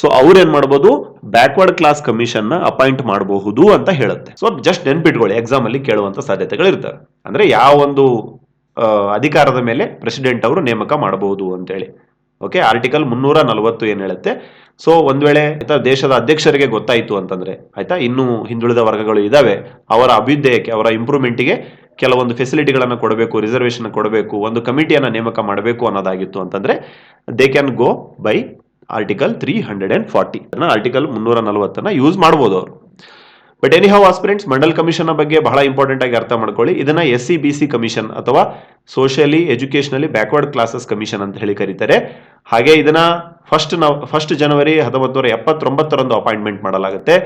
ಸೊ ಅವ್ರು ಏನ್ ಮಾಡ್ಬೋದು? ಬ್ಯಾಕ್ವರ್ಡ್ ಕ್ಲಾಸ್ ಕಮಿಷನ್ನ ಅಪಾಯಿಂಟ್ ಮಾಡಬಹುದು ಅಂತ ಹೇಳುತ್ತೆ. ಸೊ ಜಸ್ಟ್ ನೆನ್ಪಿಟ್ಕೊಳ್ಳಿ. ಎಕ್ಸಾಮ್ ಅಲ್ಲಿ ಕೇಳುವಂತ ಸಾಧ್ಯತೆಗಳು ಇರ್ತವೆ ಅಂದ್ರೆ ಯಾವ ಒಂದು ಅಧಿಕಾರದ ಮೇಲೆ ಪ್ರೆಸಿಡೆಂಟ್ ಅವರು ನೇಮಕ ಮಾಡಬಹುದು ಅಂತೇಳಿ ಓಕೆ ಆರ್ಟಿಕಲ್ ಮುನ್ನೂರ ನಲವತ್ತು ಏನು ಹೇಳುತ್ತೆ? ಸೊ ಒಂದ್ ವೇಳೆ ಆಯ್ತಾ, ದೇಶದ ಅಧ್ಯಕ್ಷರಿಗೆ ಗೊತ್ತಾಯ್ತು ಅಂತಂದ್ರೆ, ಆಯ್ತಾ, ಇನ್ನೂ ಹಿಂದುಳಿದ ವರ್ಗಗಳು ಇದಾವೆ, ಅವರ ಅಭ್ಯುದಯಕ್ಕೆ, ಅವರ ಇಂಪ್ರೂವ್ಮೆಂಟ್ಗೆ ಕೆಲವೊಂದು ಫೆಸಿಲಿಟಿಗಳನ್ನು ಕೊಡಬೇಕು ರಿಸರ್ವೇಶನ್ ಕೊಡಬೇಕು, ಒಂದು ಕಮಿಟಿಯನ್ನು ನೇಮಕ ಮಾಡಬೇಕು ಅನ್ನೋದಾಗಿತ್ತು ಅಂತಂದ್ರೆ they can go by article three hundred and forty article ಮುನ್ನೂರ ನಲವತ್ತನ್ನ ಯೂಸ್ ಮಾಡ್ಬೋದು ಅವರು. But anyhow aspirants Mandal commission ಬಗ್ಗೆ ಬಹಳ ಇಂಪಾರ್ಟೆಂಟ್ ಆಗಿ ಅರ್ಥ ಮಾಡ್ಕೊಳ್ಳಿ. ಇದನ್ನ S C B C commission ಅಥವಾ socially educationally backward classes commission ಅಂತ ಹೇಳಿ ಕರೀತಾರೆ. ಹಾಗೆ ಇದನ್ನ ಫಸ್ಟ್ ನಾವು ಫಸ್ಟ್ ಜನವರಿ ಹತ್ತೊಂಬತ್ತು ನೂರ ಎಪ್ಪತ್ತೊಂಬತ್ತರಂದು ಅಪಾಯಿಂಟ್ಮೆಂಟ್ ಮಾಡಲಾಗುತ್ತೆ.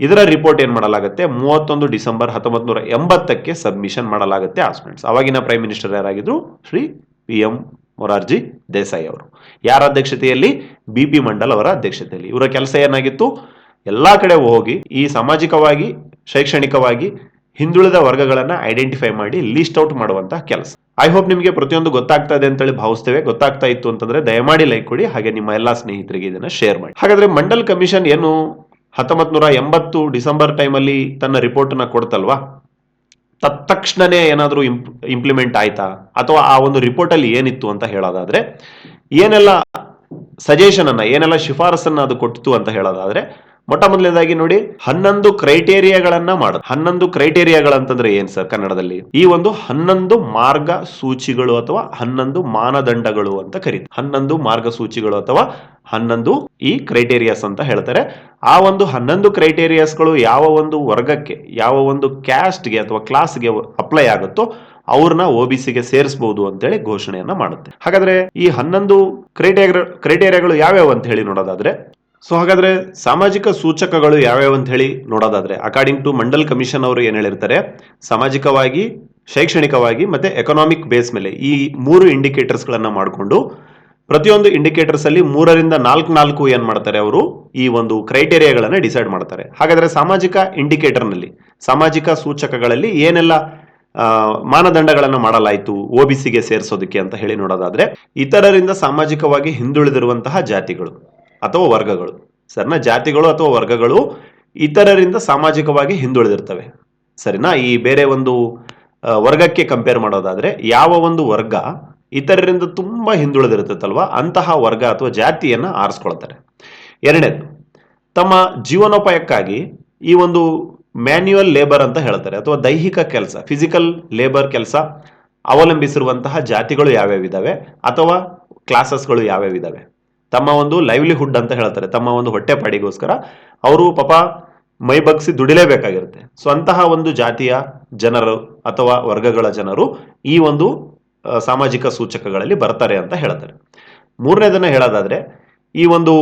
ಇದರ ರಿಪೋರ್ಟ್ ಏನ್ ಮಾಡಲಾಗುತ್ತೆ? ಮೂವತ್ತೊಂದು ಡಿಸೆಂಬರ್ ಹತ್ತೊಂಬತ್ತು ನೂರ ಎಂಬತ್ತಕ್ಕೆ ಸಬ್ಮಿಷನ್ ಮಾಡಲಾಗುತ್ತೆ ಆಸ್ಪಿರೆಂಟ್ಸ್ ಅವಾಗಿನ ಪ್ರೈಮ್ ಮಿನಿಸ್ಟರ್ ಯಾರಾಗಿದ್ರು? ಶ್ರೀ ಪಿ ಎಂ ಮೊರಾರ್ಜಿ ದೇಸಾಯಿ ಅವರು. ಯಾರ ಅಧ್ಯಕ್ಷತೆಯಲ್ಲಿ? ಬಿ ಪಿ ಮಂಡಲ್ ಅವರ ಅಧ್ಯಕ್ಷತೆಯಲ್ಲಿ. ಇವರ ಕೆಲಸ ಏನಾಗಿತ್ತು? ಎಲ್ಲಾ ಕಡೆ ಹೋಗಿ ಈ ಸಾಮಾಜಿಕವಾಗಿ, ಶೈಕ್ಷಣಿಕವಾಗಿ ಹಿಂದುಳಿದ ವರ್ಗಗಳನ್ನ ಐಡೆಂಟಿಫೈ ಮಾಡಿ ಲಿಸ್ಟ್ ಔಟ್ ಮಾಡುವಂತಹ ಕೆಲಸ. ಐ ಹೋಪ್ ನಿಮಗೆ ಪ್ರತಿಯೊಂದು ಗೊತ್ತಾಗ್ತಾ ಇದೆ ಅಂತೇಳಿ ಭಾವಿಸ್ತೇವೆ. ಗೊತ್ತಾಗ್ತಾ ಇತ್ತು ಅಂತಂದ್ರೆ ದಯಮಾಡಿ ಲೈಕ್ ಕೊಡಿ, ಹಾಗೆ ನಿಮ್ಮ ಎಲ್ಲಾ ಸ್ನೇಹಿತರಿಗೆ ಇದನ್ನ ಶೇರ್ ಮಾಡಿ. ಹಾಗಾದ್ರೆ ಮಂಡಲ್ ಕಮಿಷನ್ ಏನು ಹತ್ತೊಂಬತ್ ನೂರ ಎಂಬತ್ತು ಡಿಸೆಂಬರ್ ಟೈಮಲ್ಲಿ ತನ್ನ ರಿಪೋರ್ಟ್ನ ಕೊಡ್ತಲ್ವಾ? ತತ್ಕ್ಷಣನೇ ಏನಾದರೂ ಇಂಪ್ಲಿಮೆಂಟ್ ಆಯ್ತಾ? ಅಥವಾ ಆ ಒಂದು ರಿಪೋರ್ಟ್ ಅಲ್ಲಿ ಏನಿತ್ತು ಅಂತ ಹೇಳೋದಾದ್ರೆ, ಏನೆಲ್ಲ ಸಜೆಷನ್ ಅನ್ನ, ಏನೆಲ್ಲ ಶಿಫಾರಸನ್ನ ಅದು ಕೊಟ್ಟಿತು ಅಂತ ಹೇಳೋದಾದ್ರೆ ಮೊಟ್ಟ ಮೊದಲನೇದಾಗಿ ನೋಡಿ, ಹನ್ನೊಂದು ಕ್ರೈಟೇರಿಯಾಗಳನ್ನ ಮಾಡ ಹನ್ನೊಂದು ಕ್ರೈಟೇರಿಯಾಗಳಂತಂದ್ರೆ ಏನ್ ಸರ್ ಕನ್ನಡದಲ್ಲಿ? ಈ ಒಂದು ಹನ್ನೊಂದು ಮಾರ್ಗ ಸೂಚಿಗಳು ಅಥವಾ ಹನ್ನೊಂದು ಮಾನದಂಡಗಳು ಅಂತ ಕರೀತಾರೆ. ಹನ್ನೊಂದು ಮಾರ್ಗಸೂಚಿಗಳು ಅಥವಾ ಹನ್ನೊಂದು ಈ ಕ್ರೈಟೇರಿಯಾಸ್ ಅಂತ ಹೇಳ್ತಾರೆ. ಆ ಒಂದು ಹನ್ನೊಂದು ಕ್ರೈಟೇರಿಯಾಸ್ಗಳು ಯಾವ ಒಂದು ವರ್ಗಕ್ಕೆ, ಯಾವ ಒಂದು ಕ್ಯಾಸ್ಟ್ಗೆ ಅಥವಾ ಕ್ಲಾಸ್ಗೆ ಅಪ್ಲೈ ಆಗುತ್ತೋ ಅವ್ರನ್ನ ಒ ಬಿ ಸಿಗೆ ಸೇರಿಸಬಹುದು ಅಂತೇಳಿ ಘೋಷಣೆಯನ್ನ ಮಾಡುತ್ತೆ. ಹಾಗಾದ್ರೆ ಈ ಹನ್ನೊಂದು ಕ್ರೈಟೇರಿಯಾ ಕ್ರೈಟೇರಿಯಾಗಳು ಯಾವ್ಯಾವ ಅಂತ ಹೇಳಿ ನೋಡೋದಾದ್ರೆ ಸೊ ಹಾಗಾದ್ರೆ ಸಾಮಾಜಿಕ ಸೂಚಕಗಳು ಯಾವ್ಯಾವ ಅಂತ ಹೇಳಿ ನೋಡೋದಾದ್ರೆ ಅಕಾರ್ಡಿಂಗ್ ಟು ಮಂಡಲ್ ಕಮಿಷನ್ ಅವರು ಏನ್ ಹೇಳಿರ್ತಾರೆ, ಸಾಮಾಜಿಕವಾಗಿ, ಶೈಕ್ಷಣಿಕವಾಗಿ ಮತ್ತೆ ಎಕನಾಮಿಕ್ ಬೇಸ್ ಮೇಲೆ ಈ ಮೂರು ಇಂಡಿಕೇಟರ್ಸ್ ಗಳನ್ನ ಮಾಡಿಕೊಂಡು, ಪ್ರತಿಯೊಂದು ಇಂಡಿಕೇಟರ್ಸ್ ಅಲ್ಲಿ ಮೂರರಿಂದ ನಾಲ್ಕು ನಾಲ್ಕು ಏನ್ ಮಾಡ್ತಾರೆ ಅವರು, ಈ ಒಂದು ಕ್ರೈಟೇರಿಯಾಗಳನ್ನ ಡಿಸೈಡ್ ಮಾಡ್ತಾರೆ. ಹಾಗಾದ್ರೆ ಸಾಮಾಜಿಕ ಇಂಡಿಕೇಟರ್ನಲ್ಲಿ, ಸಾಮಾಜಿಕ ಸೂಚಕಗಳಲ್ಲಿ ಏನೆಲ್ಲ ಮಾನದಂಡಗಳನ್ನು ಮಾಡಲಾಯಿತು ಒ ಬಿ ಸಿಗೆ ಸೇರಿಸೋದಕ್ಕೆ ಅಂತ ಹೇಳಿ ನೋಡೋದಾದ್ರೆ, ಇತರರಿಂದ ಸಾಮಾಜಿಕವಾಗಿ ಹಿಂದುಳಿದಿರುವಂತಹ ಜಾತಿಗಳು. ಅಥವಾ ವರ್ಗಗಳು. ಸರಿನಾ, ಜಾತಿಗಳು ಅಥವಾ ವರ್ಗಗಳು ಇತರರಿಂದ ಸಾಮಾಜಿಕವಾಗಿ ಹಿಂದುಳಿದಿರ್ತವೆ. ಸರಿನಾ? ಈ ಬೇರೆ ಒಂದು ವರ್ಗಕ್ಕೆ ಕಂಪೇರ್ ಮಾಡೋದಾದ್ರೆ ಯಾವ ಒಂದು ವರ್ಗ ಇತರರಿಂದ ತುಂಬಾ ಹಿಂದುಳಿದಿರುತ್ತಲ್ವಾ ಅಂತಹ ವರ್ಗ ಅಥವಾ ಜಾತಿಯನ್ನ ಆರಿಸ್ಕೊಳ್ತಾರೆ. ಎರಡನೇದು, ತಮ್ಮ ಜೀವನೋಪಾಯಕ್ಕಾಗಿ ಈ ಒಂದು ಮ್ಯಾನ್ಯುಯಲ್ ಲೇಬರ್ ಅಂತ ಹೇಳ್ತಾರೆ, ಅಥವಾ ದೈಹಿಕ ಕೆಲಸ, ಫಿಸಿಕಲ್ ಲೇಬರ್ ಕೆಲಸ ಅವಲಂಬಿಸಿರುವಂತಹ ಜಾತಿಗಳು ಯಾವ್ಯಾವಿದಾವೆ, ಅಥವಾ ಕ್ಲಾಸಸ್ಗಳು ಯಾವ್ಯಾವಿದಾವೆ? ತಮ್ಮ ಒಂದು ಲೈವ್ಲಿಹುಡ್ ಅಂತ ಹೇಳ್ತಾರೆ, ತಮ್ಮ ಒಂದು ಹೊಟ್ಟೆಪಾಡಿಗೋಸ್ಕರ, ಅವರು ಪಾಪ ಮೈ ಬಗ್ಸಿ ದುಡಿಲೇಬೇಕಾಗಿರುತ್ತೆ. ಸೊ ಅಂತಹ ಒಂದು ಜಾತಿಯ ಜನರು ಅಥವಾ ವರ್ಗಗಳ ಜನರು ಈ ಒಂದು ಸಾಮಾಜಿಕ ಸೂಚಕಗಳಲ್ಲಿ ಬರ್ತಾರೆ ಅಂತ ಹೇಳ್ತಾರೆ. ಮೂರನೇದನ್ನ ಹೇಳೋದಾದ್ರೆ, ಈ ಒಂದು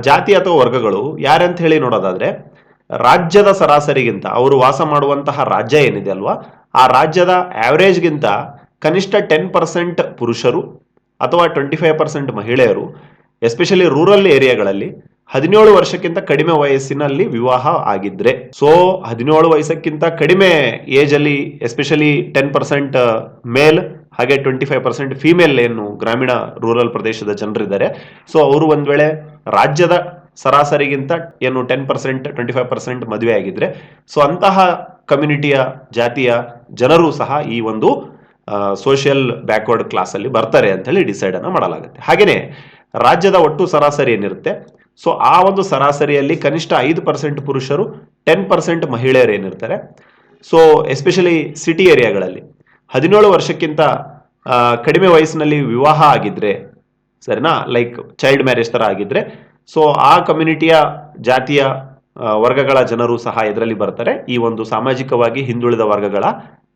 ಜಾತಿ ಅಥವಾ ವರ್ಗಗಳು ಯಾರಂತ ಹೇಳಿ ನೋಡೋದಾದ್ರೆ, ರಾಜ್ಯದ ಸರಾಸರಿಗಿಂತ ಅವರು ವಾಸ ಮಾಡುವಂತಹ ರಾಜ್ಯ ಏನಿದೆ ಅಲ್ವಾ, ಆ ರಾಜ್ಯದ ಆವರೇಜ್ಗಿಂತ ಕನಿಷ್ಠ ಟೆನ್ ಪರ್ಸೆಂಟ್ ಪುರುಷರು ಅಥವಾ ಟ್ವೆಂಟಿ ಫೈವ್ ಪರ್ಸೆಂಟ್ ಮಹಿಳೆಯರು ಎಸ್ಪೆಷಲಿ ರೂರಲ್ ಏರಿಯಾಗಳಲ್ಲಿ ಹದಿನೇಳು ವರ್ಷಕ್ಕಿಂತ ಕಡಿಮೆ ವಯಸ್ಸಿನಲ್ಲಿ ವಿವಾಹ ಆಗಿದ್ರೆ. ಸೊ ಹದಿನೇಳು ವಯಸ್ಸಕ್ಕಿಂತ ಕಡಿಮೆ ಏಜ್ ಅಲ್ಲಿ ಎಸ್ಪೆಷಲಿ ಟೆನ್ ಪರ್ಸೆಂಟ್ ಮೇಲ್ ಹಾಗೆ ಟ್ವೆಂಟಿ ಫೈವ್ ಪರ್ಸೆಂಟ್ ಫಿಮೇಲ್ ಏನು ಗ್ರಾಮೀಣ ರೂರಲ್ ಪ್ರದೇಶದ ಜನರಿದ್ದಾರೆ. ಸೊ ಅವರು ಒಂದ್ ವೇಳೆ ರಾಜ್ಯದ ಸರಾಸರಿಗಿಂತ ಏನು ten percent twenty five percent ಮದುವೆ ಆಗಿದ್ರೆ ಸೊ ಅಂತಹ ಕಮ್ಯುನಿಟಿಯ ಜಾತಿಯ ಜನರು ಸಹ ಈ ಒಂದು ಸೋಷಿಯಲ್ ಬ್ಯಾಕ್ವರ್ಡ್ ಕ್ಲಾಸಲ್ಲಿ ಬರ್ತಾರೆ ಅಂತ ಹೇಳಿ ಡಿಸೈಡ್ ಅನ್ನ ಮಾಡಲಾಗುತ್ತೆ. ಹಾಗೆಯೇ ರಾಜ್ಯದ ಒಟ್ಟು ಸರಾಸರಿ ಏನಿರುತ್ತೆ? ಸೊ ಆ ಒಂದು ಸರಾಸರಿಯಲ್ಲಿ ಕನಿಷ್ಠ ಐದು ಪರ್ಸೆಂಟ್ ಪುರುಷರು ಟೆನ್ ಪರ್ಸೆಂಟ್ ಮಹಿಳೆಯರು ಏನಿರ್ತಾರೆ? ಸೊ ಎಸ್ಪೆಷಲಿ ಸಿಟಿ ಏರಿಯಾಗಳಲ್ಲಿ ಹದಿನೇಳು ವರ್ಷಕ್ಕಿಂತ ಕಡಿಮೆ ವಯಸ್ಸಿನಲ್ಲಿ ವಿವಾಹ ಆಗಿದ್ರೆ, ಸರಿನಾ? ಲೈಕ್ ಚೈಲ್ಡ್ ಮ್ಯಾರೇಜ್ ತರ ಆಗಿದ್ರೆ ಸೊ ಆ ಕಮ್ಯುನಿಟಿಯ ಜಾತಿಯ ವರ್ಗಗಳ ಜನರು ಸಹ ಇದರಲ್ಲಿ ಬರ್ತಾರೆ. ಈ ಒಂದು ಸಾಮಾಜಿಕವಾಗಿ ಹಿಂದುಳಿದ ವರ್ಗಗಳ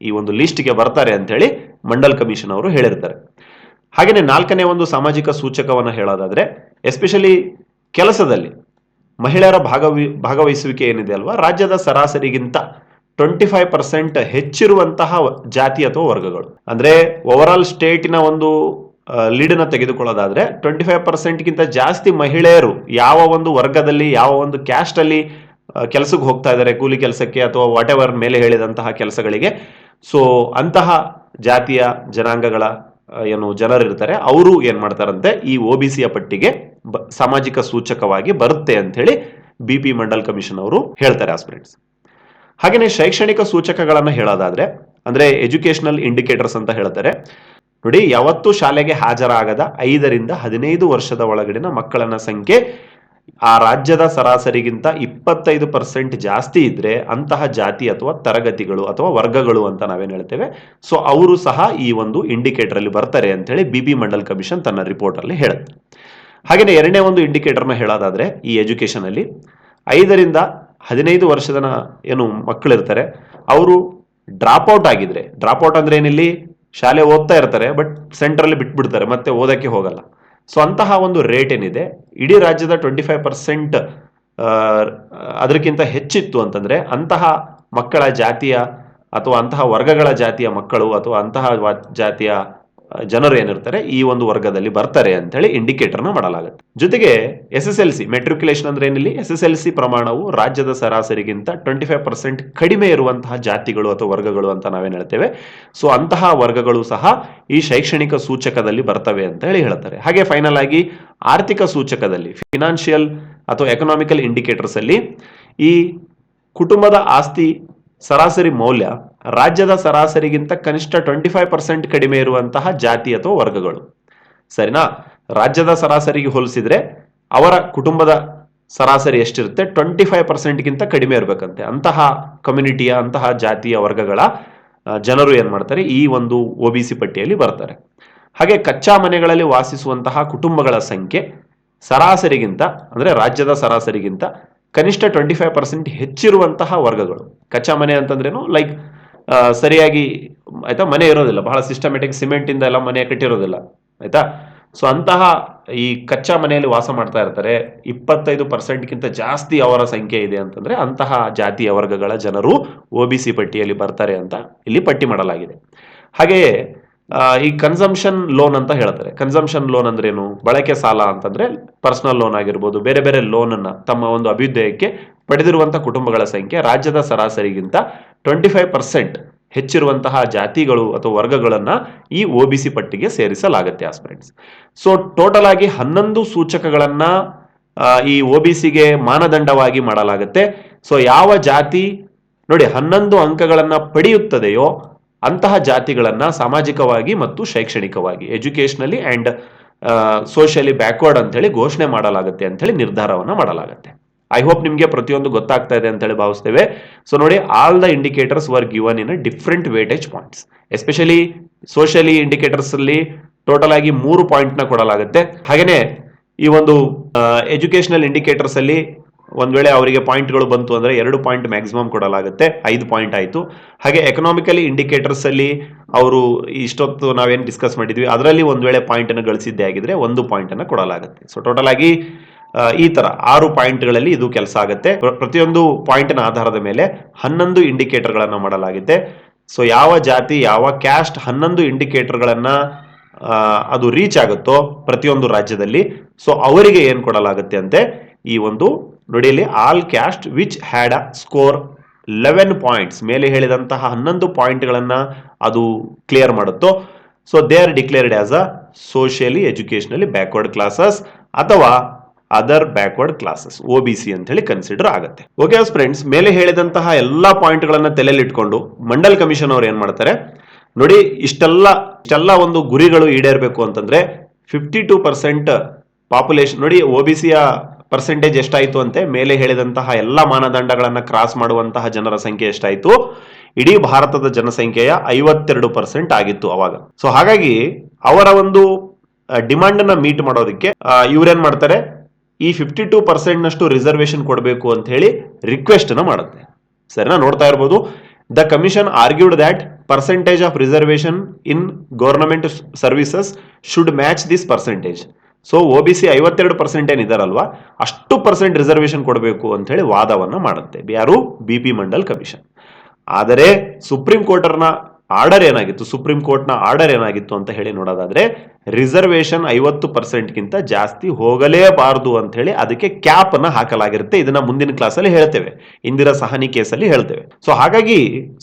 ಈ ಒಂದು ಲಿಸ್ಟ್ಗೆ ಬರ್ತಾರೆ ಅಂತ ಹೇಳಿ ಮಂಡಲ್ ಕಮಿಷನ್ ಅವರು ಹೇಳಿರ್ತಾರೆ. ಹಾಗೇನೆ ನಾಲ್ಕನೇ ಒಂದು ಸಾಮಾಜಿಕ ಸೂಚಕವನ್ನು ಹೇಳೋದಾದ್ರೆ ಎಸ್ಪೆಷಲಿ ಕೆಲಸದಲ್ಲಿ ಮಹಿಳೆಯರ ಭಾಗವಿ, ಭಾಗವಹಿಸುವಿಕೆ ಏನಿದೆ ಅಲ್ವಾ? ರಾಜ್ಯದ ಸರಾಸರಿಗಿಂತ ಟ್ವೆಂಟಿ ಫೈವ್ ಪರ್ಸೆಂಟ್ ಹೆಚ್ಚಿರುವಂತಹ ಜಾತಿ ಅಥವಾ ವರ್ಗಗಳು. ಅಂದ್ರೆ ಓವರ್ ಆಲ್ ಸ್ಟೇಟಿನ ಒಂದು ಲೀಡನ್ನ ತೆಗೆದುಕೊಳ್ಳೋದಾದ್ರೆ ಟ್ವೆಂಟಿ ಫೈವ್ ಪರ್ಸೆಂಟ್ಗಿಂತ ಜಾಸ್ತಿ ಮಹಿಳೆಯರು ಯಾವ ಒಂದು ವರ್ಗದಲ್ಲಿ, ಯಾವ ಒಂದು ಕ್ಯಾಸ್ಟ್ ಅಲ್ಲಿ ಕೆಲಸಕ್ಕೆ ಹೋಗ್ತಾ ಇದ್ದಾರೆ, ಕೂಲಿ ಕೆಲಸಕ್ಕೆ ಅಥವಾ ವಾಟ್ ಎವರ್ ಮೇಲೆ ಹೇಳಿದಂತಹ ಕೆಲಸಗಳಿಗೆ. ಸೊ ಅಂತಹ ಜಾತಿಯ ಜನಾಂಗಗಳ ಏನು ಜನರಿರ್ತಾರೆ ಅವರು ಏನ್ ಮಾಡ್ತಾರಂತೆ, ಈ ಒ ಬಿ ಪಟ್ಟಿಗೆ ಸಾಮಾಜಿಕ ಸೂಚಕವಾಗಿ ಬರುತ್ತೆ ಅಂತ ಹೇಳಿ ಬಿ ಪಿ ಮಂಡಲ್ ಕಮಿಷನ್ ಅವರು ಹೇಳ್ತಾರೆ ಆಸ್ಪಿರೆಂಟ್ಸ್ ಹಾಗೆಯೇ ಶೈಕ್ಷಣಿಕ ಸೂಚಕಗಳನ್ನು ಹೇಳೋದಾದ್ರೆ, ಅಂದ್ರೆ ಎಜುಕೇಶನಲ್ ಇಂಡಿಕೇಟರ್ಸ್ ಅಂತ ಹೇಳ್ತಾರೆ. ನೋಡಿ, ಯಾವತ್ತು ಶಾಲೆಗೆ ಹಾಜರಾಗದ ಐದರಿಂದ ಹದಿನೈದು ವರ್ಷದ ಒಳಗಡಿನ ಮಕ್ಕಳನ್ನ ಸಂಖ್ಯೆ ಆ ರಾಜ್ಯದ ಸರಾಸರಿಗಿಂತ ಇಪ್ಪತ್ತೈದು ಪರ್ಸೆಂಟ್ ಜಾಸ್ತಿ ಇದ್ರೆ ಅಂತಹ ಜಾತಿ ಅಥವಾ ತರಗತಿಗಳು ಅಥವಾ ವರ್ಗಗಳು ಅಂತ ನಾವೇನು ಹೇಳ್ತೇವೆ. ಸೊ ಅವರು ಸಹ ಈ ಒಂದು ಇಂಡಿಕೇಟರ್ ಅಲ್ಲಿ ಬರ್ತಾರೆ ಅಂತ ಹೇಳಿ ಬಿ ಬಿ ಮಂಡಲ್ ಕಮಿಷನ್ ತನ್ನ ರಿಪೋರ್ಟ್ ಅಲ್ಲಿ ಹೇಳುತ್ತೆ. ಹಾಗೆಯೇ ಎರಡನೇ ಒಂದು ಇಂಡಿಕೇಟರ್ನ ಹೇಳೋದಾದ್ರೆ ಈ ಎಜುಕೇಶನ್ ಅಲ್ಲಿ ಐದರಿಂದ ಹದಿನೈದು ವರ್ಷದ ಏನು ಮಕ್ಕಳಿರ್ತಾರೆ, ಅವರು ಡ್ರಾಪ್ ಔಟ್ ಆಗಿದ್ರೆ ಡ್ರಾಪ್ ಔಟ್ ಅಂದ್ರೆ ಏನಿಲ್ಲಿ? ಶಾಲೆ ಓದ್ತಾ ಇರ್ತಾರೆ ಬಟ್ ಸೆಂಟ್ರಲ್ಲಿ ಬಿಟ್ಬಿಡ್ತಾರೆ, ಮತ್ತೆ ಓದಕ್ಕೆ ಹೋಗಲ್ಲ. ಸೊ ಅಂತಹ ಒಂದು ರೇಟ್ ಏನಿದೆ, ಇಡೀ ರಾಜ್ಯದ ಟ್ವೆಂಟಿ ಫೈವ್ ಪರ್ಸೆಂಟ್ ಅದಕ್ಕಿಂತ ಹೆಚ್ಚಿತ್ತು ಅಂತಂದ್ರೆ ಅಂತಹ ಮಕ್ಕಳ ಜಾತಿಯ ಅಥವಾ ಅಂತಹ ವರ್ಗಗಳ ಜಾತಿಯ ಮಕ್ಕಳು ಅಥವಾ ಅಂತಹ ಜಾತಿಯ ಜನರು ಏನಿರ್ತಾರೆ ಈ ಒಂದು ವರ್ಗದಲ್ಲಿ ಬರ್ತಾರೆ ಅಂತ ಹೇಳಿ ಇಂಡಿಕೇಟರ್ನ ಮಾಡಲಾಗುತ್ತೆ. ಜೊತೆಗೆ S S L C matriculation ಅಂದ್ರೆ ಏನಿಲ್ಲ? ಎಸ್ ಎಸ್ ಎಲ್ ಸಿ ಪ್ರಮಾಣವು ರಾಜ್ಯದ ಸರಾಸರಿಗಿಂತ ಟ್ವೆಂಟಿ ಫೈವ್ ಪರ್ಸೆಂಟ್ ಕಡಿಮೆ ಇರುವಂತಹ ಜಾತಿಗಳು ಅಥವಾ ವರ್ಗಗಳು ಅಂತ ನಾವೇನು ಹೇಳ್ತೇವೆ. ಸೊ ಅಂತಹ ವರ್ಗಗಳು ಸಹ ಈ ಶೈಕ್ಷಣಿಕ ಸೂಚಕದಲ್ಲಿ ಬರ್ತವೆ ಅಂತ ಹೇಳಿ ಹೇಳ್ತಾರೆ. ಹಾಗೆ ಫೈನಲ್ ಆಗಿ ಆರ್ಥಿಕ ಸೂಚಕದಲ್ಲಿ ಫಿನಾನ್ಷಿಯಲ್ ಅಥವಾ ಎಕನಾಮಿಕಲ್ ಇಂಡಿಕೇಟರ್ಸ್ ಅಲ್ಲಿ ಈ ಕುಟುಂಬದ ಆಸ್ತಿ ಸರಾಸರಿ ಮೌಲ್ಯ ರಾಜ್ಯದ ಸರಾಸರಿಗಿಂತ ಕನಿಷ್ಠ ಟ್ವೆಂಟಿ ಫೈವ್ ಪರ್ಸೆಂಟ್ ಕಡಿಮೆ ಇರುವಂತಹ ಜಾತಿ ಅಥವಾ ವರ್ಗಗಳು. ಸರಿನಾ? ರಾಜ್ಯದ ಸರಾಸರಿಗೆ ಹೋಲಿಸಿದ್ರೆ ಅವರ ಕುಟುಂಬದ ಸರಾಸರಿ ಎಷ್ಟಿರುತ್ತೆ? ಟ್ವೆಂಟಿ ಫೈವ್ ಪರ್ಸೆಂಟ್ಗಿಂತ ಕಡಿಮೆ ಇರಬೇಕಂತೆ. ಅಂತಹ ಕಮ್ಯುನಿಟಿಯ ಅಂತಹ ಜಾತಿಯ ವರ್ಗಗಳ ಜನರು ಏನು ಮಾಡ್ತಾರೆ? ಈ ಒಂದು ಒ ಬಿ ಸಿ ಪಟ್ಟಿಯಲ್ಲಿ ಬರ್ತಾರೆ. ಹಾಗೆ ಕಚ್ಚಾ ಮನೆಗಳಲ್ಲಿ ವಾಸಿಸುವಂತಹ ಕುಟುಂಬಗಳ ಸಂಖ್ಯೆ ಸರಾಸರಿಗಿಂತ, ಅಂದ್ರೆ ರಾಜ್ಯದ ಸರಾಸರಿಗಿಂತ ಕನಿಷ್ಠ ಟ್ವೆಂಟಿ ಫೈವ್ ಪರ್ಸೆಂಟ್ ಹೆಚ್ಚಿರುವಂತಹ ವರ್ಗಗಳು. ಕಚ್ಚಾ ಮನೆ ಅಂತಂದ್ರೇನು? ಲೈಕ್ ಸರಿಯಾಗಿ, ಆಯ್ತಾ? ಮನೆ ಇರೋದಿಲ್ಲ. ಬಹಳ ಸಿಸ್ಟಮೆಟಿಕ್ ಸಿಮೆಂಟ್ ಇಂದ ಎಲ್ಲ ಮನೆ ಕಟ್ಟಿರೋದಿಲ್ಲ. ಆಯ್ತಾ? ಸೊ ಅಂತಹ ಈ ಕಚ್ಚಾ ಮನೆಯಲ್ಲಿ ವಾಸ ಮಾಡ್ತಾ ಇರ್ತಾರೆ, ಇಪ್ಪತ್ತೈದು ಪರ್ಸೆಂಟ್ಗಿಂತ ಜಾಸ್ತಿ ಅವರ ಸಂಖ್ಯೆ ಇದೆ ಅಂತಂದ್ರೆ ಅಂತಹ ಜಾತಿಯ ವರ್ಗಗಳ ಜನರು ಒ ಬಿ ಸಿ ಪಟ್ಟಿಯಲ್ಲಿ ಬರ್ತಾರೆ ಅಂತ ಇಲ್ಲಿ ಪಟ್ಟಿ ಮಾಡಲಾಗಿದೆ. ಹಾಗೆಯೇ ಈ ಕನ್ಸಂಪ್ಷನ್ ಲೋನ್ ಅಂತ ಹೇಳ್ತಾರೆ. ಕನ್ಸಂಪ್ಷನ್ ಲೋನ್ ಏನು ಬಳಕೆ ಸಾಲ ಅಂತಂದ್ರೆ ಪರ್ಸನಲ್ ಲೋನ್ ಆಗಿರ್ಬೋದು, ಬೇರೆ ಬೇರೆ ಲೋನ್ ಅನ್ನ ತಮ್ಮ ಒಂದು ಅಭ್ಯುದಯಕ್ಕೆ ಪಡೆದಿರುವಂತಹ ಕುಟುಂಬಗಳ ಸಂಖ್ಯೆ, ರಾಜ್ಯದ ಸರಾಸರಿಗಿಂತ ಟ್ವೆಂಟಿ ಫೈವ್ ಪರ್ಸೆಂಟ್ ಹೆಚ್ಚಿರುವಂತಹ ಜಾತಿಗಳು ಅಥವಾ ವರ್ಗಗಳನ್ನ ಈ ಒ ಬಿ ಸಿ ಪಟ್ಟಿಗೆ ಸೇರಿಸಲಾಗುತ್ತೆ ಆಸ್ಪಿರೆಂಟ್ಸ್ ಸೊ ಟೋಟಲ್ ಆಗಿ ಹನ್ನೊಂದು ಸೂಚಕಗಳನ್ನ ಈ ಒ ಬಿ ಸಿಗೆ ಮಾನದಂಡವಾಗಿ ಮಾಡಲಾಗುತ್ತೆ. ಸೊ ಯಾವ ಜಾತಿ, ನೋಡಿ ಹನ್ನೊಂದು ಅಂಕಗಳನ್ನ ಪಡೆಯುತ್ತದೆಯೋ ಅಂತಹ ಜಾತಿಗಳನ್ನ ಸಾಮಾಜಿಕವಾಗಿ ಮತ್ತು ಶೈಕ್ಷಣಿಕವಾಗಿ ಎಜುಕೇಶನಲಿ ಅಂಡ್ ಸೋಷಿಯಲಿ ಬ್ಯಾಕ್ವರ್ಡ್ ಅಂತ ಹೇಳಿ ಘೋಷಣೆ ಮಾಡಲಾಗುತ್ತೆ ಅಂತ ಹೇಳಿ ನಿರ್ಧಾರವನ್ನ ಮಾಡಲಾಗುತ್ತೆ. ಐ ಹೋಪ್ ನಿಮಗೆ ಪ್ರತಿಯೊಂದು ಗೊತ್ತಾಗ್ತಾ ಇದೆ ಅಂತ ಹೇಳಿ ಭಾವಿಸ್ತೇವೆ. ಸೊ ನೋಡಿ all the indicators were given in different weightage points especially socially indicators ಅಲ್ಲಿ ಟೋಟಲ್ ಆಗಿ ಮೂರು ಪಾಯಿಂಟ್ನ ಕೊಡಲಾಗುತ್ತೆ. ಹಾಗೇನೆ ಈ ಒಂದು ಎಜುಕೇಶನಲ್ ಇಂಡಿಕೇಟರ್ಸ್ ಅಲ್ಲಿ ಒಂದ್ ವೇಳೆ ಅವರಿಗೆ ಪಾಯಿಂಟ್ಗಳು ಬಂತು ಅಂದ್ರೆ ಎರಡು ಪಾಯಿಂಟ್ ಮ್ಯಾಕ್ಸಿಮಮ್ ಕೊಡಲಾಗುತ್ತೆ, ಐದು ಪಾಯಿಂಟ್ ಆಯ್ತು. ಹಾಗೆ ಎಕನಾಮಿಕಲಿ ಇಂಡಿಕೇಟರ್ಸ್ ಅಲ್ಲಿ ಅವರು ಇಷ್ಟೊತ್ತು ನಾವೇನು ಡಿಸ್ಕಸ್ ಮಾಡಿದ್ವಿ, ಅದರಲ್ಲಿ ಒಂದ್ ವೇಳೆ ಪಾಯಿಂಟ್ ಅನ್ನು ಗಳಿಸಿದ್ದೇ ಆಗಿದ್ರೆ ಒಂದು ಪಾಯಿಂಟ್ ಅನ್ನು ಕೊಡಲಾಗುತ್ತೆ. ಸೊ ಟೋಟಲ್ ಆಗಿ ಈ ತರ ಆರು ಪಾಯಿಂಟ್ಗಳಲ್ಲಿ ಇದು ಕೆಲಸ ಆಗುತ್ತೆ. ಪ್ರ- ಪ್ರತಿಯೊಂದು ಪಾಯಿಂಟ್ನ ಆಧಾರದ ಮೇಲೆ ಹನ್ನೊಂದು ಇಂಡಿಕೇಟರ್ಗಳನ್ನು ಮಾಡಲಾಗುತ್ತೆ. ಸೊ ಯಾವ ಜಾತಿ, ಯಾವ ಕ್ಯಾಸ್ಟ್ ಹನ್ನೊಂದು ಇಂಡಿಕೇಟರ್ಗಳನ್ನು ಅದು ರೀಚ್ ಆಗುತ್ತೋ ಪ್ರತಿಯೊಂದು ರಾಜ್ಯದಲ್ಲಿ, ಸೊ, ಅವರಿಗೆ ಏನು ಕೊಡಲಾಗುತ್ತೆ ಅಂತೆ, ಈ ಒಂದು ನೋಡಿ ಇಲ್ಲಿ all caste which had a score eleven points ಮೇಲೆ ಹೇಳಿದಂತಹ ಹನ್ನೊಂದು ಪಾಯಿಂಟ್ಗಳನ್ನು ಅದು clear ಮಾಡುತ್ತೋ? So they are declared as a socially educationally backward classes ಅಥವಾ other backward classes O B C ಅಂತ ಹೇಳಿ ಕನ್ಸಿಡರ್ ಆಗುತ್ತೆ ಓಕೆ ಫ್ರೆಂಡ್ಸ್ ಮೇಲೆ ಹೇಳಿದಂತಹ ಎಲ್ಲ ಪಾಯಿಂಟ್ಗಳನ್ನು ತಲೆಯಲ್ಲಿ ಇಟ್ಕೊಂಡು ಮಂಡಲ್ ಕಮಿಷನ್ ಅವ್ರು ಏನ್ ಮಾಡ್ತಾರೆ? ನೋಡಿ, ಇಷ್ಟೆಲ್ಲ ಇಷ್ಟೆಲ್ಲ ಒಂದು ಗುರಿಗಳು ಈಡೇರಬೇಕು ಅಂತಂದ್ರೆ ಫಿಫ್ಟಿ ಟೂ ಪರ್ಸೆಂಟ್ ಪಾಪ್ಯುಲೇಷನ್ ನೋಡಿ ಓ ಬಿ ಸಿಯ ಪರ್ಸೆಂಟೇಜ್ ಎಷ್ಟಾಯಿತು ಅಂತೆ? ಮೇಲೆ ಹೇಳಿದಂತಹ ಎಲ್ಲ ಮಾನದಂಡಗಳನ್ನು ಕ್ರಾಸ್ ಮಾಡುವಂತಹ ಜನರ ಸಂಖ್ಯೆ ಎಷ್ಟಾಯಿತು? ಇಡೀ ಭಾರತದ ಜನಸಂಖ್ಯೆಯ ಐವತ್ತೆರಡು ಪರ್ಸೆಂಟ್ ಆಗಿತ್ತು ಅವಾಗ. ಸೊ ಹಾಗಾಗಿ ಅವರ ಒಂದು ಡಿಮಾಂಡ್ ಅನ್ನ ಮೀಟ್ ಮಾಡೋದಕ್ಕೆ ಇವರೇನ್ ಮಾಡ್ತಾರೆ? ಈ ಫಿಫ್ಟಿ ಟೂ ಪರ್ಸೆಂಟ್ ನಷ್ಟು ರಿಸರ್ವೇಶನ್ ಕೊಡಬೇಕು ಅಂತ ಹೇಳಿ ರಿಕ್ವೆಸ್ಟ್ ಅನ್ನ ಮಾಡುತ್ತೆ. ಸರಿನಾ? ನೋಡ್ತಾ ಇರ್ಬೋದು. The commission argued that percentage of reservation in government services should match this percentage so O B C ಐವತ್ತೆರಡು ಪರ್ಸೆಂಟ್ ಏನಿದಾರಲ್ವಾ ಅಷ್ಟು ಪರ್ಸೆಂಟ್ ರಿಸರ್ವೇಶನ್ ಕೊಡಬೇಕು ಅಂತ ಹೇಳಿ ವಾದವನ್ನ ಮಾಡುತ್ತೆ. ಯಾರು? ಬಿ ಪಿ ಮಂಡಲ್ ಕಮಿಷನ್ ಆದರೆ ಸುಪ್ರೀಂ ಕೋರ್ಟರ್ನ ಆರ್ಡರ್ ಏನಾಗಿತ್ತು? ಸುಪ್ರೀಂ ಕೋರ್ಟ್ನ ಆರ್ಡರ್ ಏನಾಗಿತ್ತು ಅಂತ ಹೇಳಿ ನೋಡೋದಾದ್ರೆ ರಿಸರ್ವೇಶನ್ ಐವತ್ತು ಪರ್ಸೆಂಟ್ಗಿಂತ ಜಾಸ್ತಿ ಹೋಗಲೇಬಾರದು ಅಂತ ಹೇಳಿ ಅದಕ್ಕೆ ಕ್ಯಾಪ್ ಅನ್ನ ಹಾಕಲಾಗಿರುತ್ತೆ. ಇದನ್ನ ಮುಂದಿನ ಕ್ಲಾಸಲ್ಲಿ ಹೇಳ್ತೇವೆ. ಇಂದಿರಾ ಸಹನಿ ಕೇಸಲ್ಲಿ ಹೇಳ್ತೇವೆ. ಸೊ ಹಾಗಾಗಿ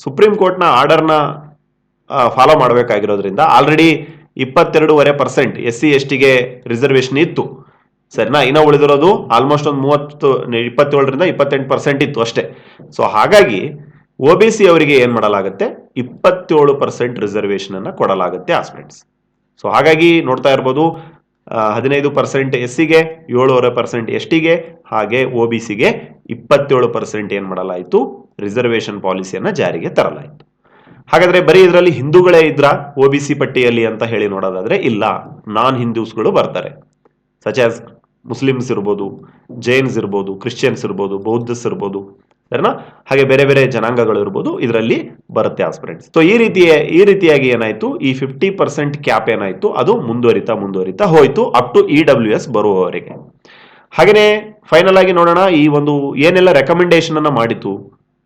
ಸುಪ್ರೀಂ ಕೋರ್ಟ್ನ ಆರ್ಡರ್ನ ಫಾಲೋ ಮಾಡಬೇಕಾಗಿರೋದ್ರಿಂದ ಆಲ್ರೆಡಿ ಇಪ್ಪತ್ತೆರಡೂವರೆ ಪರ್ಸೆಂಟ್ ಎಸ್ ಸಿ ಎಸ್ ಟಿಗೆ ರಿಸರ್ವೇಶನ್ ಇತ್ತು. ಸರಿನಾ? ಇನ್ನೂ ಉಳಿದಿರೋದು ಆಲ್ಮೋಸ್ಟ್ ಒಂದು ಮೂವತ್ತು ಇಪ್ಪತ್ತೇಳರಿಂದ ಇಪ್ಪತ್ತೆಂಟು ಪರ್ಸೆಂಟ್ ಇತ್ತು ಅಷ್ಟೇ. ಸೊ ಹಾಗಾಗಿ ಒ ಬಿ ಸಿ ಅವರಿಗೆ ಏನು ಮಾಡಲಾಗುತ್ತೆ? ಇಪ್ಪತ್ತೇಳು ಪರ್ಸೆಂಟ್ ರಿಸರ್ವೇಶನ್ ಅನ್ನು ಕೊಡಲಾಗುತ್ತೆ ಆಸ್ಪಿರೆಂಟ್ಸ್ ಸೊ ಹಾಗಾಗಿ ನೋಡ್ತಾ ಇರ್ಬೋದು ಹದಿನೈದು ಪರ್ಸೆಂಟ್ ಎಸ್ ಸಿಗೆ ಏಳೂವರೆ ಪರ್ಸೆಂಟ್ ಎಸ್ ಟಿಗೆ ಹಾಗೆ ಒ ಬಿ ಸಿಗೆ ಇಪ್ಪತ್ತೇಳು ಪರ್ಸೆಂಟ್ ಏನು ಮಾಡಲಾಯಿತು? ರಿಸರ್ವೇಶನ್ ಪಾಲಿಸಿಯನ್ನು ಜಾರಿಗೆ ತರಲಾಯಿತು. ಹಾಗಾದ್ರೆ ಬರೀ ಇದರಲ್ಲಿ ಹಿಂದೂಗಳೇ ಇದ್ರ ಒ ಬಿ ಸಿ ಪಟ್ಟಿಯಲ್ಲಿ ಅಂತ ಹೇಳಿ ನೋಡೋದಾದ್ರೆ ಇಲ್ಲ. ನಾನ್ ಹಿಂದೂಸ್ಗಳು ಬರ್ತಾರೆ. ಸಚ್ ಆಸ್ ಮುಸ್ಲಿಮ್ಸ್ ಇರ್ಬೋದು ಜೈನ್ಸ್ ಇರ್ಬೋದು ಕ್ರಿಶ್ಚಿಯನ್ಸ್ ಇರ್ಬೋದು ಬೌದ್ಧಸ್ ಇರ್ಬೋದು, ಸರಿನಾ? ಹಾಗೆ ಬೇರೆ ಬೇರೆ ಜನಾಂಗಗಳು ಇರ್ಬೋದು, ಇದರಲ್ಲಿ ಬರುತ್ತೆ ಆಸ್ಪಿರೆಂಟ್ಸ್ ಸೊ ಈ ರೀತಿಯ, ಈ ರೀತಿಯಾಗಿ ಏನಾಯ್ತು? ಈ ಫಿಫ್ಟಿ ಪರ್ಸೆಂಟ್ ಕ್ಯಾಪ್ ಏನಾಯ್ತು? ಅದು ಮುಂದುವರಿತಾ ಮುಂದುವರಿತಾ ಹೋಯ್ತು up to E W S ಬರುವವರೆಗೆ. ಹಾಗೇನೆ ಫೈನಲ್ ಆಗಿ ನೋಡೋಣ, ಈ ಒಂದು ಏನೆಲ್ಲ ರೆಕಮೆಂಡೇಶನ್ ಅನ್ನ ಮಾಡಿತು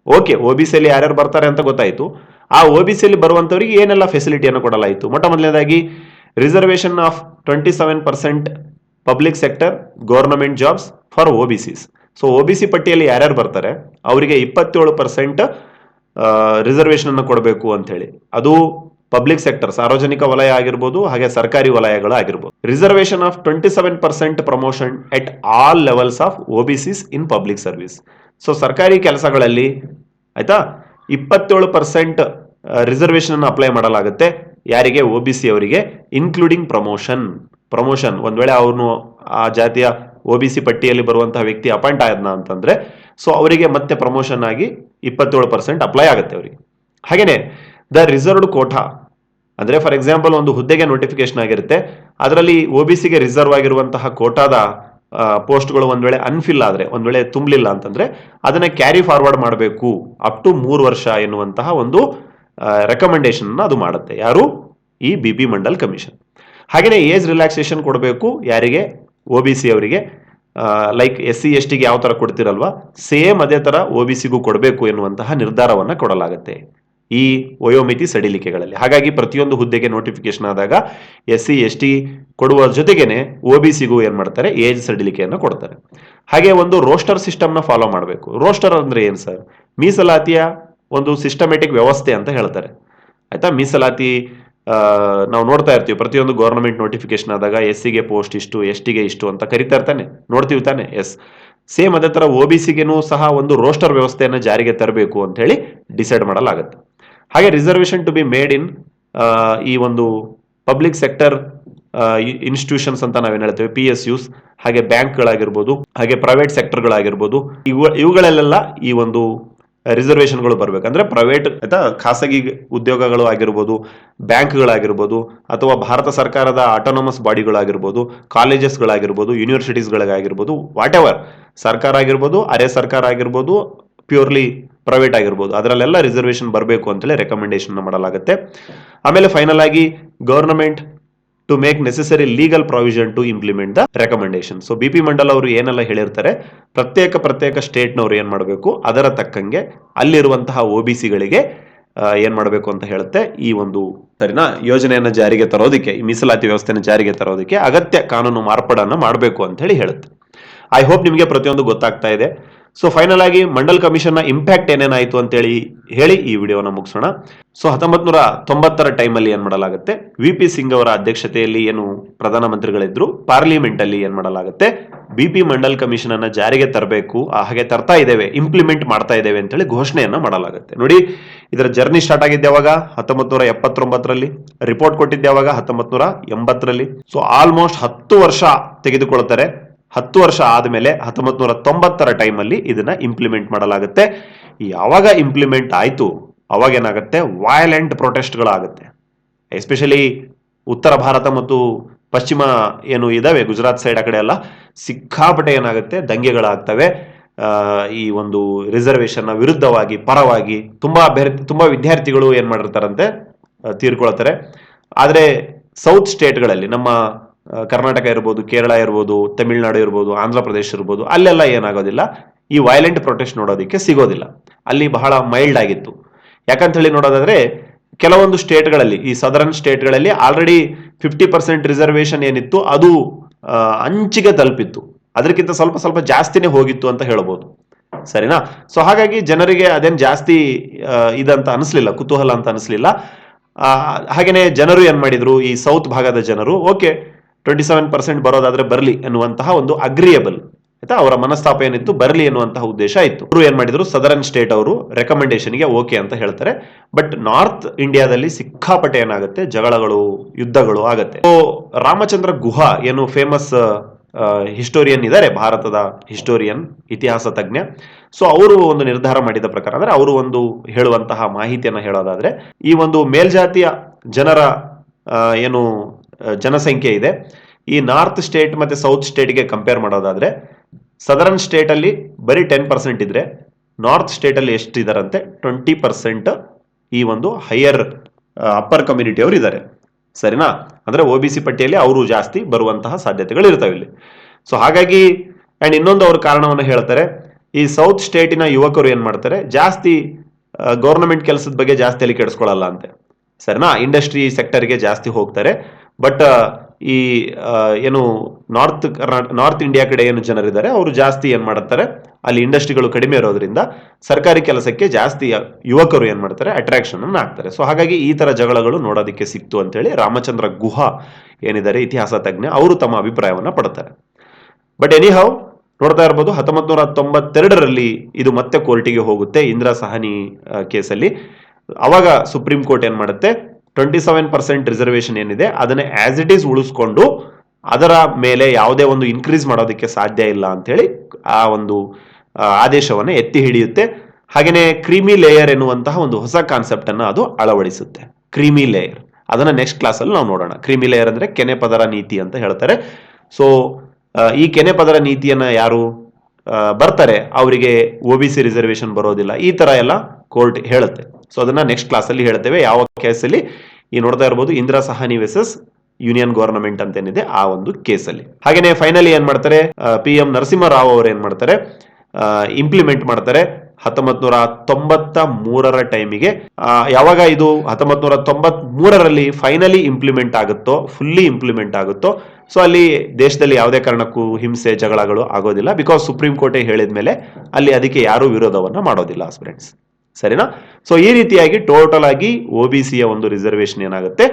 ಓಕೆ ಒ ಬಿ ಸಿಯಲ್ಲಿ ಯಾರ್ಯಾರು ಬರ್ತಾರೆ ಅಂತ ಗೊತ್ತಾಯ್ತು. ಆ ಒ ಬಿ ಸಿಯಲ್ಲಿ ಬರುವಂತವರಿಗೆ ಏನೆಲ್ಲ ಫೆಸಿಲಿಟಿಯನ್ನು ಕೊಡಲಾಯಿತು? ಮೊಟ್ಟ ಮೊದಲನೇದಾಗಿ reservation of twenty seven percent public sector government jobs for O B Cs so O B C ಪಟ್ಟಿಯಲ್ಲಿ ಯಾರ್ಯಾರು ಬರ್ತಾರೆ, ಅವರಿಗೆ ಇಪ್ಪತ್ತೇಳು ಪರ್ಸೆಂಟ್ ರಿಸರ್ವೇಷನ್ ಅನ್ನು ಕೊಡಬೇಕು ಅಂತ ಹೇಳಿ ಅದು ಪಬ್ಲಿಕ್ ಸೆಕ್ಟರ್ ಸಾರ್ವಜನಿಕ ವಲಯ ಆಗಿರ್ಬೋದು, ಹಾಗೆ ಸರ್ಕಾರಿ ವಲಯಗಳು ಆಗಿರ್ಬೋದು. Reservation of twenty seven percent promotion at all levels of O B Cs in public service so ಸರ್ಕಾರಿ ಕೆಲಸಗಳಲ್ಲಿ, ಆಯ್ತಾ? ಇಪ್ಪತ್ತೇಳು ಪರ್ಸೆಂಟ್ ರಿಸರ್ವೇಶನ್ ಅನ್ನು ಅಪ್ಲೈ ಮಾಡಲಾಗುತ್ತೆ. ಯಾರಿಗೆ? ಒ ಬಿ ಸಿ ಅವರಿಗೆ ಇನ್ಕ್ಲೂಡಿಂಗ್ ಪ್ರಮೋಷನ್ ಪ್ರಮೋಷನ್ ಒಂದ್ ವೇಳೆ ಅವನು ಆ ಜಾತಿಯ ಒ ಬಿ ಸಿ ಪಟ್ಟಿಯಲ್ಲಿ ಬರುವಂತಹ ವ್ಯಕ್ತಿ ಅಪಾಯಿಂಟ್ ಆದ್ನ ಅಂತಂದ್ರೆ ಸೊ ಅವರಿಗೆ ಮತ್ತೆ ಪ್ರಮೋಷನ್ ಆಗಿ ಇಪ್ಪತ್ತೇಳು ಪರ್ಸೆಂಟ್ ಅಪ್ಲೈ ಆಗುತ್ತೆ ಅವರಿಗೆ. ಹಾಗೇನೆ ದ ರಿಸರ್ವ್ಡ್ ಕೋಟಾ ಅಂದ್ರೆ ಫಾರ್ ಎಕ್ಸಾಂಪಲ್ ಒಂದು ಹುದ್ದೆಗೆ ನೋಟಿಫಿಕೇಶನ್ ಆಗಿರುತ್ತೆ, ಅದರಲ್ಲಿ ಒ ಬಿ ಸಿಗೆ ರಿಸರ್ವ್ ಆಗಿರುವಂತಹ ಕೋಟಾದ ಪೋಸ್ಟ್ಗಳು ಒಂದ್ ವೇಳೆ ಅನ್ಫಿಲ್ ಆದ್ರೆ, ಒಂದ್ ವೇಳೆ ತುಂಬಲಿಲ್ಲ ಅಂತಂದ್ರೆ ಅದನ್ನ ಕ್ಯಾರಿ ಫಾರ್ವರ್ಡ್ ಮಾಡಬೇಕು ಅಪ್ ಟು ಮೂರು ವರ್ಷ ಎನ್ನುವಂತಹ ಒಂದು ರೆಕಮೆಂಡೇಶನ್ ಅದು ಮಾಡುತ್ತೆ. ಯಾರು? ಈ ಬಿ ಪಿ ಮಂಡಲ್ ಕಮಿಷನ್ ಹಾಗೆಯೇ ಏಜ್ ರಿಲ್ಯಾಕ್ಸೇಷನ್ ಕೊಡಬೇಕು ಯಾರಿಗೆ? ಒ ಬಿ ಸಿ ಅವರಿಗೆ. ಲೈಕ್ ಎಸ್ ಸಿ ಎಸ್ ಟಿಗೆ ಯಾವ ತರ ಕೊಡ್ತಿರಲ್ವಾ? ಸೇಮ್ ಅದೇ ತರ ಒ ಬಿ ಸಿಗೂ ಕೊಡಬೇಕು ಎನ್ನುವಂತಹ ನಿರ್ಧಾರವನ್ನು ಕೊಡಲಾಗುತ್ತೆ. ಈ ವಯೋಮಿತಿ ಸಡಿಲಿಕೆಗಳಲ್ಲಿ. ಹಾಗಾಗಿ ಪ್ರತಿಯೊಂದು ಹುದ್ದೆಗೆ ನೋಟಿಫಿಕೇಶನ್ ಆದಾಗ ಎಸ್ ಸಿ ಎಸ್ ಟಿ ಕೊಡುವ ಜೊತೆಗೇನೆ ಒ ಬಿ ಸಿಗೂ ಏನು ಮಾಡ್ತಾರೆ? ಏಜ್ ಸಡಿಲಿಕೆಯನ್ನು ಕೊಡ್ತಾರೆ. ಹಾಗೆ ಒಂದು ರೋಸ್ಟರ್ ಸಿಸ್ಟಮ್ನ ಫಾಲೋ ಮಾಡಬೇಕು. ರೋಸ್ಟರ್ ಅಂದ್ರೆ ಏನು ಸರ್? ಮೀಸಲಾತಿಯ ಒಂದು ಸಿಸ್ಟಮೆಟಿಕ್ ವ್ಯವಸ್ಥೆ ಅಂತ ಹೇಳ್ತಾರೆ. ಆಯಿತಾ? ಮೀಸಲಾತಿ ನಾವು ನೋಡ್ತಾ ಇರ್ತೀವಿ. ಪ್ರತಿಯೊಂದು ಗೌರ್ಮೆಂಟ್ ನೋಟಿಫಿಕೇಶನ್ ಆದಾಗ ಎಸ್ ಸಿಗೆ ಪೋಸ್ಟ್ ಇಷ್ಟು ಎಸ್ ಟಿಗೆ ಇಷ್ಟು ಅಂತ ಕರಿತಾ ಇರ್ತಾನೆ. ನೋಡ್ತೀವಿ ತಾನೆ. ಎಸ್. ಸೇಮ್ ಅದೇ ಥರ ಒ ಬಿ ಸಿಗೆನೂ ಸಹ ಒಂದು ರೋಸ್ಟರ್ ವ್ಯವಸ್ಥೆಯನ್ನು ಜಾರಿಗೆ ತರಬೇಕು ಅಂತ ಹೇಳಿ ಡಿಸೈಡ್ ಮಾಡಲಾಗುತ್ತೆ. ಹಾಗೆ reservation to be made in ಈ ಒಂದು ಪಬ್ಲಿಕ್ ಸೆಕ್ಟರ್ ಇನ್ಸ್ಟಿಟ್ಯೂಷನ್ಸ್ ಅಂತ ನಾವೇನ್ ಹೇಳ್ತೇವೆ ಪಿ ಎಸ್ ಯುಸ್ ಹಾಗೆ ಬ್ಯಾಂಕ್ಗಳಾಗಿರ್ಬೋದು, ಹಾಗೆ ಪ್ರೈವೇಟ್ ಸೆಕ್ಟರ್ಗಳಾಗಿರ್ಬೋದು ಇವು, ಇವುಗಳಲ್ಲೆಲ್ಲ ಈ ಒಂದು ರಿಸರ್ವೇಶನ್ಗಳು ಬರಬೇಕಂದ್ರೆ ಪ್ರೈವೇಟ್ ಆಯ್ತಾ, ಖಾಸಗಿ ಉದ್ಯೋಗಗಳು ಆಗಿರ್ಬೋದು, ಬ್ಯಾಂಕ್ಗಳಾಗಿರ್ಬೋದು, ಅಥವಾ ಭಾರತ ಸರ್ಕಾರದ ಆಟೋನಮಸ್ ಬಾಡಿಗಳಾಗಿರ್ಬೋದು ಕಾಲೇಜಸ್ಗಳಾಗಿರ್ಬೋದು ಯೂನಿವರ್ಸಿಟೀಸ್ಗಳಾಗಿರ್ಬೋದು ವಾಟ್ ಎವರ್ ಸರ್ಕಾರ ಆಗಿರ್ಬೋದು ಅರೆ ಸರ್ಕಾರ ಆಗಿರ್ಬೋದು ಪ್ಯೂರ್ಲಿ ಪ್ರೈವೇಟ್ ಆಗಿರ್ಬೋದು. ಅದರಲ್ಲೆಲ್ಲ ರಿಸರ್ವೇಶನ್ ಬರಬೇಕು ಅಂತಲೇ ರೆಕಮೆಂಡೇಶನ್ ಮಾಡಲಾಗುತ್ತೆ. ಆಮೇಲೆ ಫೈನಲ್ ಆಗಿ government to make necessary legal provision to implement the recommendation so B P Mandal ಅವರು ಏನೆಲ್ಲ ಹೇಳಿರ್ತಾರೆ, ಪ್ರತ್ಯೇಕ ಪ್ರತ್ಯೇಕ ಸ್ಟೇಟ್ನವ್ರು ಏನು ಮಾಡಬೇಕು, ಅದರ ತಕ್ಕಂಗೆ ಅಲ್ಲಿರುವಂತಹ ಒ ಬಿ ಸಿಗಳಿಗೆ ಏನು ಮಾಡಬೇಕು ಅಂತ ಹೇಳುತ್ತೆ ಈ ಒಂದು ಸರಿನಾ? ಯೋಜನೆಯನ್ನ ಜಾರಿಗೆ ತರೋದಕ್ಕೆ, ಈ ಮೀಸಲಾತಿ ವ್ಯವಸ್ಥೆಯನ್ನು ಜಾರಿಗೆ ತರೋದಕ್ಕೆ ಅಗತ್ಯ ಕಾನೂನು ಮಾರ್ಪಾಡನ್ನ ಮಾಡಬೇಕು ಅಂತ ಹೇಳಿ ಹೇಳುತ್ತೆ. ಐ ಹೋಪ್ ನಿಮಗೆ ಪ್ರತಿಯೊಂದು ಗೊತ್ತಾಗ್ತಾ ಇದೆ. ಸೊ ಫೈನಲ್ ಆಗಿ ಮಂಡಲ್ ಕಮಿಷನ್ನ ಇಂಪ್ಯಾಕ್ಟ್ ಏನೇನಾಯ್ತು ಅಂತೇಳಿ ಹೇಳಿ ಈ ವಿಡಿಯೋನ ಮುಗಿಸೋಣ. ಸೊ ಹತ್ತೊಂಬತ್ ನೂರ ತೊಂಬತ್ತರ ಟೈಮಲ್ಲಿ ಏನ್ ಮಾಡಲಾಗುತ್ತೆ? ವಿ ಪಿ ಸಿಂಗ್ ಅವರ ಅಧ್ಯಕ್ಷತೆಯಲ್ಲಿ ಏನು ಪ್ರಧಾನಮಂತ್ರಿಗಳಿದ್ರು ಪಾರ್ಲಿಮೆಂಟ್ ಅಲ್ಲಿ ಏನ್ ಮಾಡಲಾಗುತ್ತೆ? ಬಿ ಪಿ ಮಂಡಲ್ ಕಮಿಷನ್ ಅನ್ನ ಜಾರಿಗೆ ತರಬೇಕು ಹಾಗೆ ತರ್ತಾ ಇದ್ದೇವೆ ಇಂಪ್ಲಿಮೆಂಟ್ ಮಾಡ್ತಾ ಇದ್ದೇವೆ ಅಂತೇಳಿ ಘೋಷಣೆಯನ್ನ ಮಾಡಲಾಗುತ್ತೆ. ನೋಡಿ, ಇದರ ಜರ್ನಿ ಸ್ಟಾರ್ಟ್ ಆಗಿದ್ದೆ ಯಾವಾಗ ಹತ್ತೊಂಬತ್ ನೂರ ಎಪ್ಪತ್ತೊಂಬತ್ತರಲ್ಲಿ. ರಿಪೋರ್ಟ್ ಕೊಟ್ಟಿದ್ದೆ ಯಾವಾಗ ಹತ್ತೊಂಬತ್ ನೂರ ಎಂಬತ್ತರಲ್ಲಿ. ಸೊ ಆಲ್ಮೋಸ್ಟ್ ಹತ್ತು ವರ್ಷ ತೆಗೆದುಕೊಳ್ತಾರೆ. ಹತ್ತು ವರ್ಷ ಆದಮೇಲೆ ಹತ್ತೊಂಬತ್ ನೂರ ತೊಂಬತ್ತರ ಟೈಮಲ್ಲಿ ಇದನ್ನ ಇಂಪ್ಲಿಮೆಂಟ್ ಮಾಡಲಾಗುತ್ತೆ. ಯಾವಾಗ ಇಂಪ್ಲಿಮೆಂಟ್ ಆಯಿತು, ಅವಾಗ ಏನಾಗುತ್ತೆ? ವಯಲೆಂಟ್ ಪ್ರೊಟೆಸ್ಟ್ಗಳಾಗುತ್ತೆ ಎಸ್ಪೆಷಲಿ ಉತ್ತರ ಭಾರತ ಮತ್ತು ಪಶ್ಚಿಮ ಏನು ಇದಾವೆ, ಗುಜರಾತ್ ಸೈಡ್ ಆ ಕಡೆ ಎಲ್ಲ, ಸಿಕ್ಕಾಪಟ್ಟೆ ಏನಾಗುತ್ತೆ? ದಂಗೆಗಳಾಗ್ತವೆ. ಈ ಒಂದು ರಿಸರ್ವೇಶನ್ ವಿರುದ್ಧವಾಗಿ, ಪರವಾಗಿ ತುಂಬಾ ಅಭ್ಯರ್ಥಿ ತುಂಬಾ ವಿದ್ಯಾರ್ಥಿಗಳು ಏನು ಮಾಡಿರ್ತಾರಂತೆ? ತೀರ್ಕೊಳ್ತಾರೆ. ಆದ್ರೆ ಸೌತ್ ಸ್ಟೇಟ್ಗಳಲ್ಲಿ ನಮ್ಮ ಕರ್ನಾಟಕ ಇರ್ಬೋದು, ಕೇರಳ ಇರ್ಬೋದು, ತಮಿಳುನಾಡು ಇರ್ಬೋದು, ಆಂಧ್ರ ಪ್ರದೇಶ ಇರ್ಬೋದು, ಅಲ್ಲೆಲ್ಲ ಏನಾಗೋದಿಲ್ಲ. ಈ ವೈಲೆಂಟ್ ಪ್ರೊಟೆಸ್ಟ್ ನೋಡೋದಕ್ಕೆ ಸಿಗೋದಿಲ್ಲ. ಅಲ್ಲಿ ಬಹಳ ಮೈಲ್ಡ್ ಆಗಿತ್ತು. ಯಾಕಂತ ಹೇಳಿ ನೋಡೋದಾದ್ರೆ, ಕೆಲವೊಂದು ಸ್ಟೇಟ್ಗಳಲ್ಲಿ ಈ ಸದರನ್ ಸ್ಟೇಟ್ಗಳಲ್ಲಿ ಆಲ್ರೆಡಿ ಫಿಫ್ಟಿ ಪರ್ಸೆಂಟ್ ರಿಸರ್ವೇಶನ್ ಏನಿತ್ತು, ಅದು ಅಂಚಿಗೆ ತಲುಪಿತ್ತು. ಅದಕ್ಕಿಂತ ಸ್ವಲ್ಪ ಸ್ವಲ್ಪ ಜಾಸ್ತಿನೇ ಹೋಗಿತ್ತು ಅಂತ ಹೇಳ್ಬೋದು. ಸರಿನಾ? ಸೊ ಹಾಗಾಗಿ ಜನರಿಗೆ ಅದೇನು ಜಾಸ್ತಿ ಇದಂತ ಅನಿಸ್ಲಿಲ್ಲ, ಕುತೂಹಲ ಅಂತ ಅನಿಸ್ಲಿಲ್ಲ. ಹಾಗೇನೆ ಜನರು ಏನ್ ಮಾಡಿದ್ರು, ಈ ಸೌತ್ ಭಾಗದ ಜನರು ಓಕೆ ಟ್ವೆಂಟಿ ಸೆವೆನ್ ಪರ್ಸೆಂಟ್ ಬರೋದಾದ್ರೆ ಬರಲಿ ಎನ್ನುವಂತಹ ಒಂದು ಅಗ್ರಿಯಬಲ್ ಆಯ್ತಾ? ಅವರ ಮನಸ್ತಾಪ ಏನಿತ್ತು? ಬರಲಿ ಎನ್ನುವಂತಹ ಉದ್ದೇಶ ಇತ್ತು. ಅವರು ಏನ್ ಮಾಡಿದ್ರು? ಸದರನ್ ಸ್ಟೇಟ್ ಅವರು ರೆಕಮೆಂಡೇಶನ್ಗೆ ಓಕೆ ಅಂತ ಹೇಳ್ತಾರೆ. ಬಟ್ ನಾರ್ತ್ ಇಂಡಿಯಾದಲ್ಲಿ ಸಿಕ್ಕಾಪಟ್ಟೆ ಏನಾಗುತ್ತೆ? ಜಗಳಗಳು, ಯುದ್ಧಗಳು ಆಗತ್ತೆ. ಸೊ ರಾಮಚಂದ್ರ ಗುಹಾ ಏನು ಫೇಮಸ್ ಹಿಸ್ಟೋರಿಯನ್ ಇದ್ದಾರೆ ಭಾರತದ ಹಿಸ್ಟೋರಿಯನ್ ಇತಿಹಾಸ ತಜ್ಞ. ಸೊ ಅವರು ಒಂದು ನಿರ್ಧಾರ ಮಾಡಿದ ಪ್ರಕಾರ ಅಂದ್ರೆ ಅವರು ಒಂದು ಹೇಳುವಂತಹ ಮಾಹಿತಿಯನ್ನು ಹೇಳೋದಾದ್ರೆ ಈ ಒಂದು ಮೇಲ್ಜಾತಿಯ ಜನರ ಏನು ಜನಸಂಖ್ಯೆ ಇದೆ. ಈ ನಾರ್ತ್ ಸ್ಟೇಟ್ ಮತ್ತೆ ಸೌತ್ ಸ್ಟೇಟ್ಗೆ ಕಂಪೇರ್ ಮಾಡೋದಾದ್ರೆ, ಸದರನ್ ಸ್ಟೇಟ್ ಅಲ್ಲಿ ಬರೀ ಟೆನ್ ಪರ್ಸೆಂಟ್ ಇದ್ದರೆ ನಾರ್ತ್ ಸ್ಟೇಟ್ ಅಲ್ಲಿ ಎಷ್ಟು ಇದಾರಂತೆ ಟ್ವೆಂಟಿ ಪರ್ಸೆಂಟ್ ಈ ಒಂದು ಹೈಯರ್ ಅಪ್ಪರ್ ಕಮ್ಯುನಿಟಿ ಅವರು ಇದ್ದಾರೆ ಸರಿನಾ? ಅಂದ್ರೆ ಒ ಬಿ ಸಿ ಪಟ್ಟಿಯಲ್ಲಿ ಅವರು ಜಾಸ್ತಿ ಬರುವಂತಹ ಸಾಧ್ಯತೆಗಳು ಇರ್ತವೆ ಇಲ್ಲಿ. ಸೊ ಹಾಗಾಗಿ ಅಂಡ್ ಇನ್ನೊಂದು ಅವ್ರ ಕಾರಣವನ್ನು ಹೇಳ್ತಾರೆ, ಈ ಸೌತ್ ಸ್ಟೇಟಿನ ಯುವಕರು ಏನು ಮಾಡ್ತಾರೆ, ಜಾಸ್ತಿ ಗೌರ್ನಮೆಂಟ್ ಕೆಲಸದ ಬಗ್ಗೆ ಜಾಸ್ತಿ ಅಲ್ಲಿ ಕೆಡಿಸ್ಕೊಳ್ಳಲ್ಲ ಅಂತೆ. ಸರಿನಾ? ಇಂಡಸ್ಟ್ರಿ ಸೆಕ್ಟರ್ಗೆ ಜಾಸ್ತಿ ಹೋಗ್ತಾರೆ. ಬಟ್ ಈ ಏನು ನಾರ್ತ್ ನಾರ್ತ್ ಇಂಡಿಯಾ ಕಡೆ ಏನು ಜನರಿದ್ದಾರೆ, ಅವರು ಜಾಸ್ತಿ ಏನು ಮಾಡ್ತಾರೆ, ಅಲ್ಲಿ ಇಂಡಸ್ಟ್ರಿಗಳು ಕಡಿಮೆ ಇರೋದ್ರಿಂದ ಸರ್ಕಾರಿ ಕೆಲಸಕ್ಕೆ ಜಾಸ್ತಿ ಯುವಕರು ಏನು ಮಾಡ್ತಾರೆ ಅಟ್ರಾಕ್ಷನ್ ಅನ್ನು ಹಾಕ್ತಾರೆ. ಸೊ ಹಾಗಾಗಿ ಈ ತರ ಜಗಳಗಳು ನೋಡೋದಕ್ಕೆ ಸಿಕ್ತು ಅಂತೇಳಿ ರಾಮಚಂದ್ರ ಗುಹಾ ಏನಿದ್ದಾರೆ, ಇತಿಹಾಸ ತಜ್ಞ, ಅವರು ತಮ್ಮ ಅಭಿಪ್ರಾಯವನ್ನು ಪಡ್ತಾರೆ. ಬಟ್ ಎನಿ ಹೌ ನೋಡ್ತಾ ಇರ್ಬೋದು ಹತ್ತೊಂಬತ್ ನೂರ ತೊಂಬತ್ತೆರಡರಲ್ಲಿ ಇದು ಮತ್ತೆ ಕೋರ್ಟಿಗೆ ಹೋಗುತ್ತೆ, ಇಂದಿರಾ ಸಹನಿ ಕೇಸಲ್ಲಿ. ಅವಾಗ ಸುಪ್ರೀಂ ಕೋರ್ಟ್ ಏನ್ ಮಾಡುತ್ತೆ ಟ್ವೆಂಟಿ ಸೆವೆನ್ ಪರ್ಸೆಂಟ್ ರಿಸರ್ವೇಷನ್ ಏನಿದೆ, ಅದನ್ನು ಆಸ್ ಇಟ್ ಈಸ್ ಉಳಿಸ್ಕೊಂಡು ಅದರ ಮೇಲೆ ಯಾವುದೇ ಒಂದು ಇನ್ಕ್ರೀಸ್ ಮಾಡೋದಕ್ಕೆ ಸಾಧ್ಯ ಇಲ್ಲ ಅಂಥೇಳಿ ಆ ಒಂದು ಆದೇಶವನ್ನು ಎತ್ತಿ ಹಿಡಿಯುತ್ತೆ. ಹಾಗೆಯೇ ಕ್ರೀಮಿ ಲೇಯರ್ ಎನ್ನುವಂತಹ ಒಂದು ಹೊಸ ಕಾನ್ಸೆಪ್ಟನ್ನು ಅದು ಅಳವಡಿಸುತ್ತೆ. ಕ್ರೀಮಿ ಲೇಯರ್ ಅದನ್ನು ನೆಕ್ಸ್ಟ್ ಕ್ಲಾಸಲ್ಲಿ ನಾವು ನೋಡೋಣ. ಕ್ರೀಮಿ ಲೇಯರ್ ಅಂದರೆ ಕೆನೆ ಪದರ ನೀತಿ ಅಂತ ಹೇಳ್ತಾರೆ. ಸೊ ಈ ಕೆನೆ ಪದರ ನೀತಿಯನ್ನು ಯಾರು ಬರ್ತಾರೆ, ಅವರಿಗೆ ಒ ಬಿ ಸಿ ರಿಸರ್ವೇಷನ್ ಬರೋದಿಲ್ಲ. ಈ ಥರ ಎಲ್ಲ ಕೋರ್ಟ್ ಹೇಳುತ್ತೆ. ಸೊ ಅದನ್ನ ನೆಕ್ಸ್ಟ್ ಕ್ಲಾಸ್ ಅಲ್ಲಿ ಹೇಳ್ತೇವೆ. ಯಾವ ಕೇಸಲ್ಲಿ ಈ ನೋಡ್ತಾ ಇರ್ಬೋದು, Indira Sawhney versus union government ಅಂತ ಏನಿದೆ ಆ ಒಂದು ಕೇಸಲ್ಲಿ ಹಾಗೇನೆ ಫೈನಲಿ ಏನ್ ಮಾಡ್ತಾರೆ? ಪಿ ಎಂ ನರಸಿಂಹರಾವ್ ಅವರು ಏನ್ ಮಾಡ್ತಾರೆ? ಇಂಪ್ಲಿಮೆಂಟ್ ಮಾಡ್ತಾರೆ ಹತ್ತೊಂಬತ್ ನೂರ ತೊಂಬತ್ತ ಮೂರರ ಟೈಮಿಗೆ ಯಾವಾಗ ಇದು ಹತ್ತೊಂಬತ್ ನೂರ ತೊಂಬತ್ ಮೂರರಲ್ಲಿ ಫೈನಲಿ ಇಂಪ್ಲಿಮೆಂಟ್ ಆಗುತ್ತೋ ಫುಲ್ಲಿ ಇಂಪ್ಲಿಮೆಂಟ್ ಆಗುತ್ತೋ ಸೊ ಅಲ್ಲಿ ದೇಶದಲ್ಲಿ ಯಾವುದೇ ಕಾರಣಕ್ಕೂ ಹಿಂಸೆ, ಜಗಳಗಳು ಆಗೋದಿಲ್ಲ. ಬಿಕಾಸ್ ಸುಪ್ರೀಂ ಕೋರ್ಟೇ ಹೇಳಿದ ಮೇಲೆ ಅಲ್ಲಿ ಅದಕ್ಕೆ ಯಾರೂ ವಿರೋಧವನ್ನ ಮಾಡೋದಿಲ್ಲ ಫ್ರೆಂಡ್ಸ್ ಸರಿನಾ? ಸೊ ಈ ರೀತಿಯಾಗಿ ಟೋಟಲ್ ಆಗಿ ಒ ಬಿ ಸಿಯ ಒಂದು ರಿಸರ್ವೇಶನ್ ಏನಾಗುತ್ತೆ?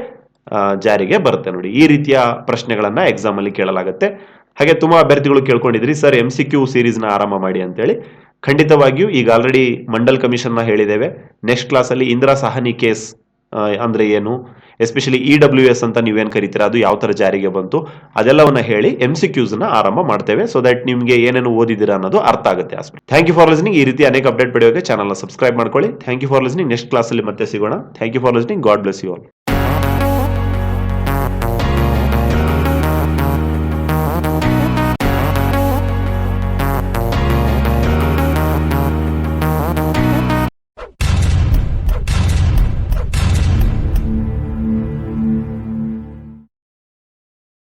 ಜಾರಿಗೆ ಬರುತ್ತೆ ನೋಡಿ. ಈ ರೀತಿಯ ಪ್ರಶ್ನೆಗಳನ್ನ ಎಕ್ಸಾಮ್ ಅಲ್ಲಿ ಕೇಳಲಾಗುತ್ತೆ. ಹಾಗೆ ತುಂಬಾ ಅಭ್ಯರ್ಥಿಗಳು ಕೇಳ್ಕೊಂಡಿದ್ರಿ, ಸರ್ ಎಂ ಸಿ ಕ್ಯೂ ಸೀರೀಸ್ನ ಆರಂಭ ಮಾಡಿ ಅಂತೇಳಿ. ಖಂಡಿತವಾಗಿಯೂ ಈಗ ಆಲ್ರೆಡಿ ಮಂಡಲ್ ಕಮಿಷನ್ನ ಹೇಳಿದ್ದೇವೆ. ನೆಕ್ಸ್ಟ್ ಕ್ಲಾಸ್ ಅಲ್ಲಿ ಇಂದಿರಾ ಸಹನಿ ಕೇಸ್ ಅಂದ್ರೆ ಏನು? ಎಸ್ಪೆಷಲಿ ಇ ಡಬ್ಲ್ಯೂ ಎಸ್ ಅಂತ ನೀವೇನು ಕರಿತೀರಾ? ಅದು ಯಾವ ಥರ ಜಾರಿಗೆ ಬಂತು? ಅದೆಲ್ಲವನ್ನ ಹೇಳಿ ಎಂ ಸಿ ಕ್ಯೂಸ್ನ ಆರಂಭ ಮಾಡ್ತೇವೆ. ಸೊ ದಟ್ ನಿಮಗೆ ಏನೇನು ಓದಿದ್ದೀರಾ ಅನ್ನೋದು ಅರ್ಥ ಆಗುತ್ತೆ ಥ್ಯಾಂಕ್ ಯು ಫಾರ್ ಲಿಸ್ನಿಂಗ್ ಈ ರೀತಿ ಅನೇಕ ಅಪ್ಡೇಟ್ ಪಡೆಯೋಕೆ ಚಾನಲ್ನ ಸಬ್ಸ್ಕ್ರೈಬ್ ಮಾಡ್ಕೊಳ್ಳಿ. Thank you for listening next class ಅಲ್ಲಿ ಮತ್ತೆ ಸಿಗೋಣ. Thank you for listening God bless you all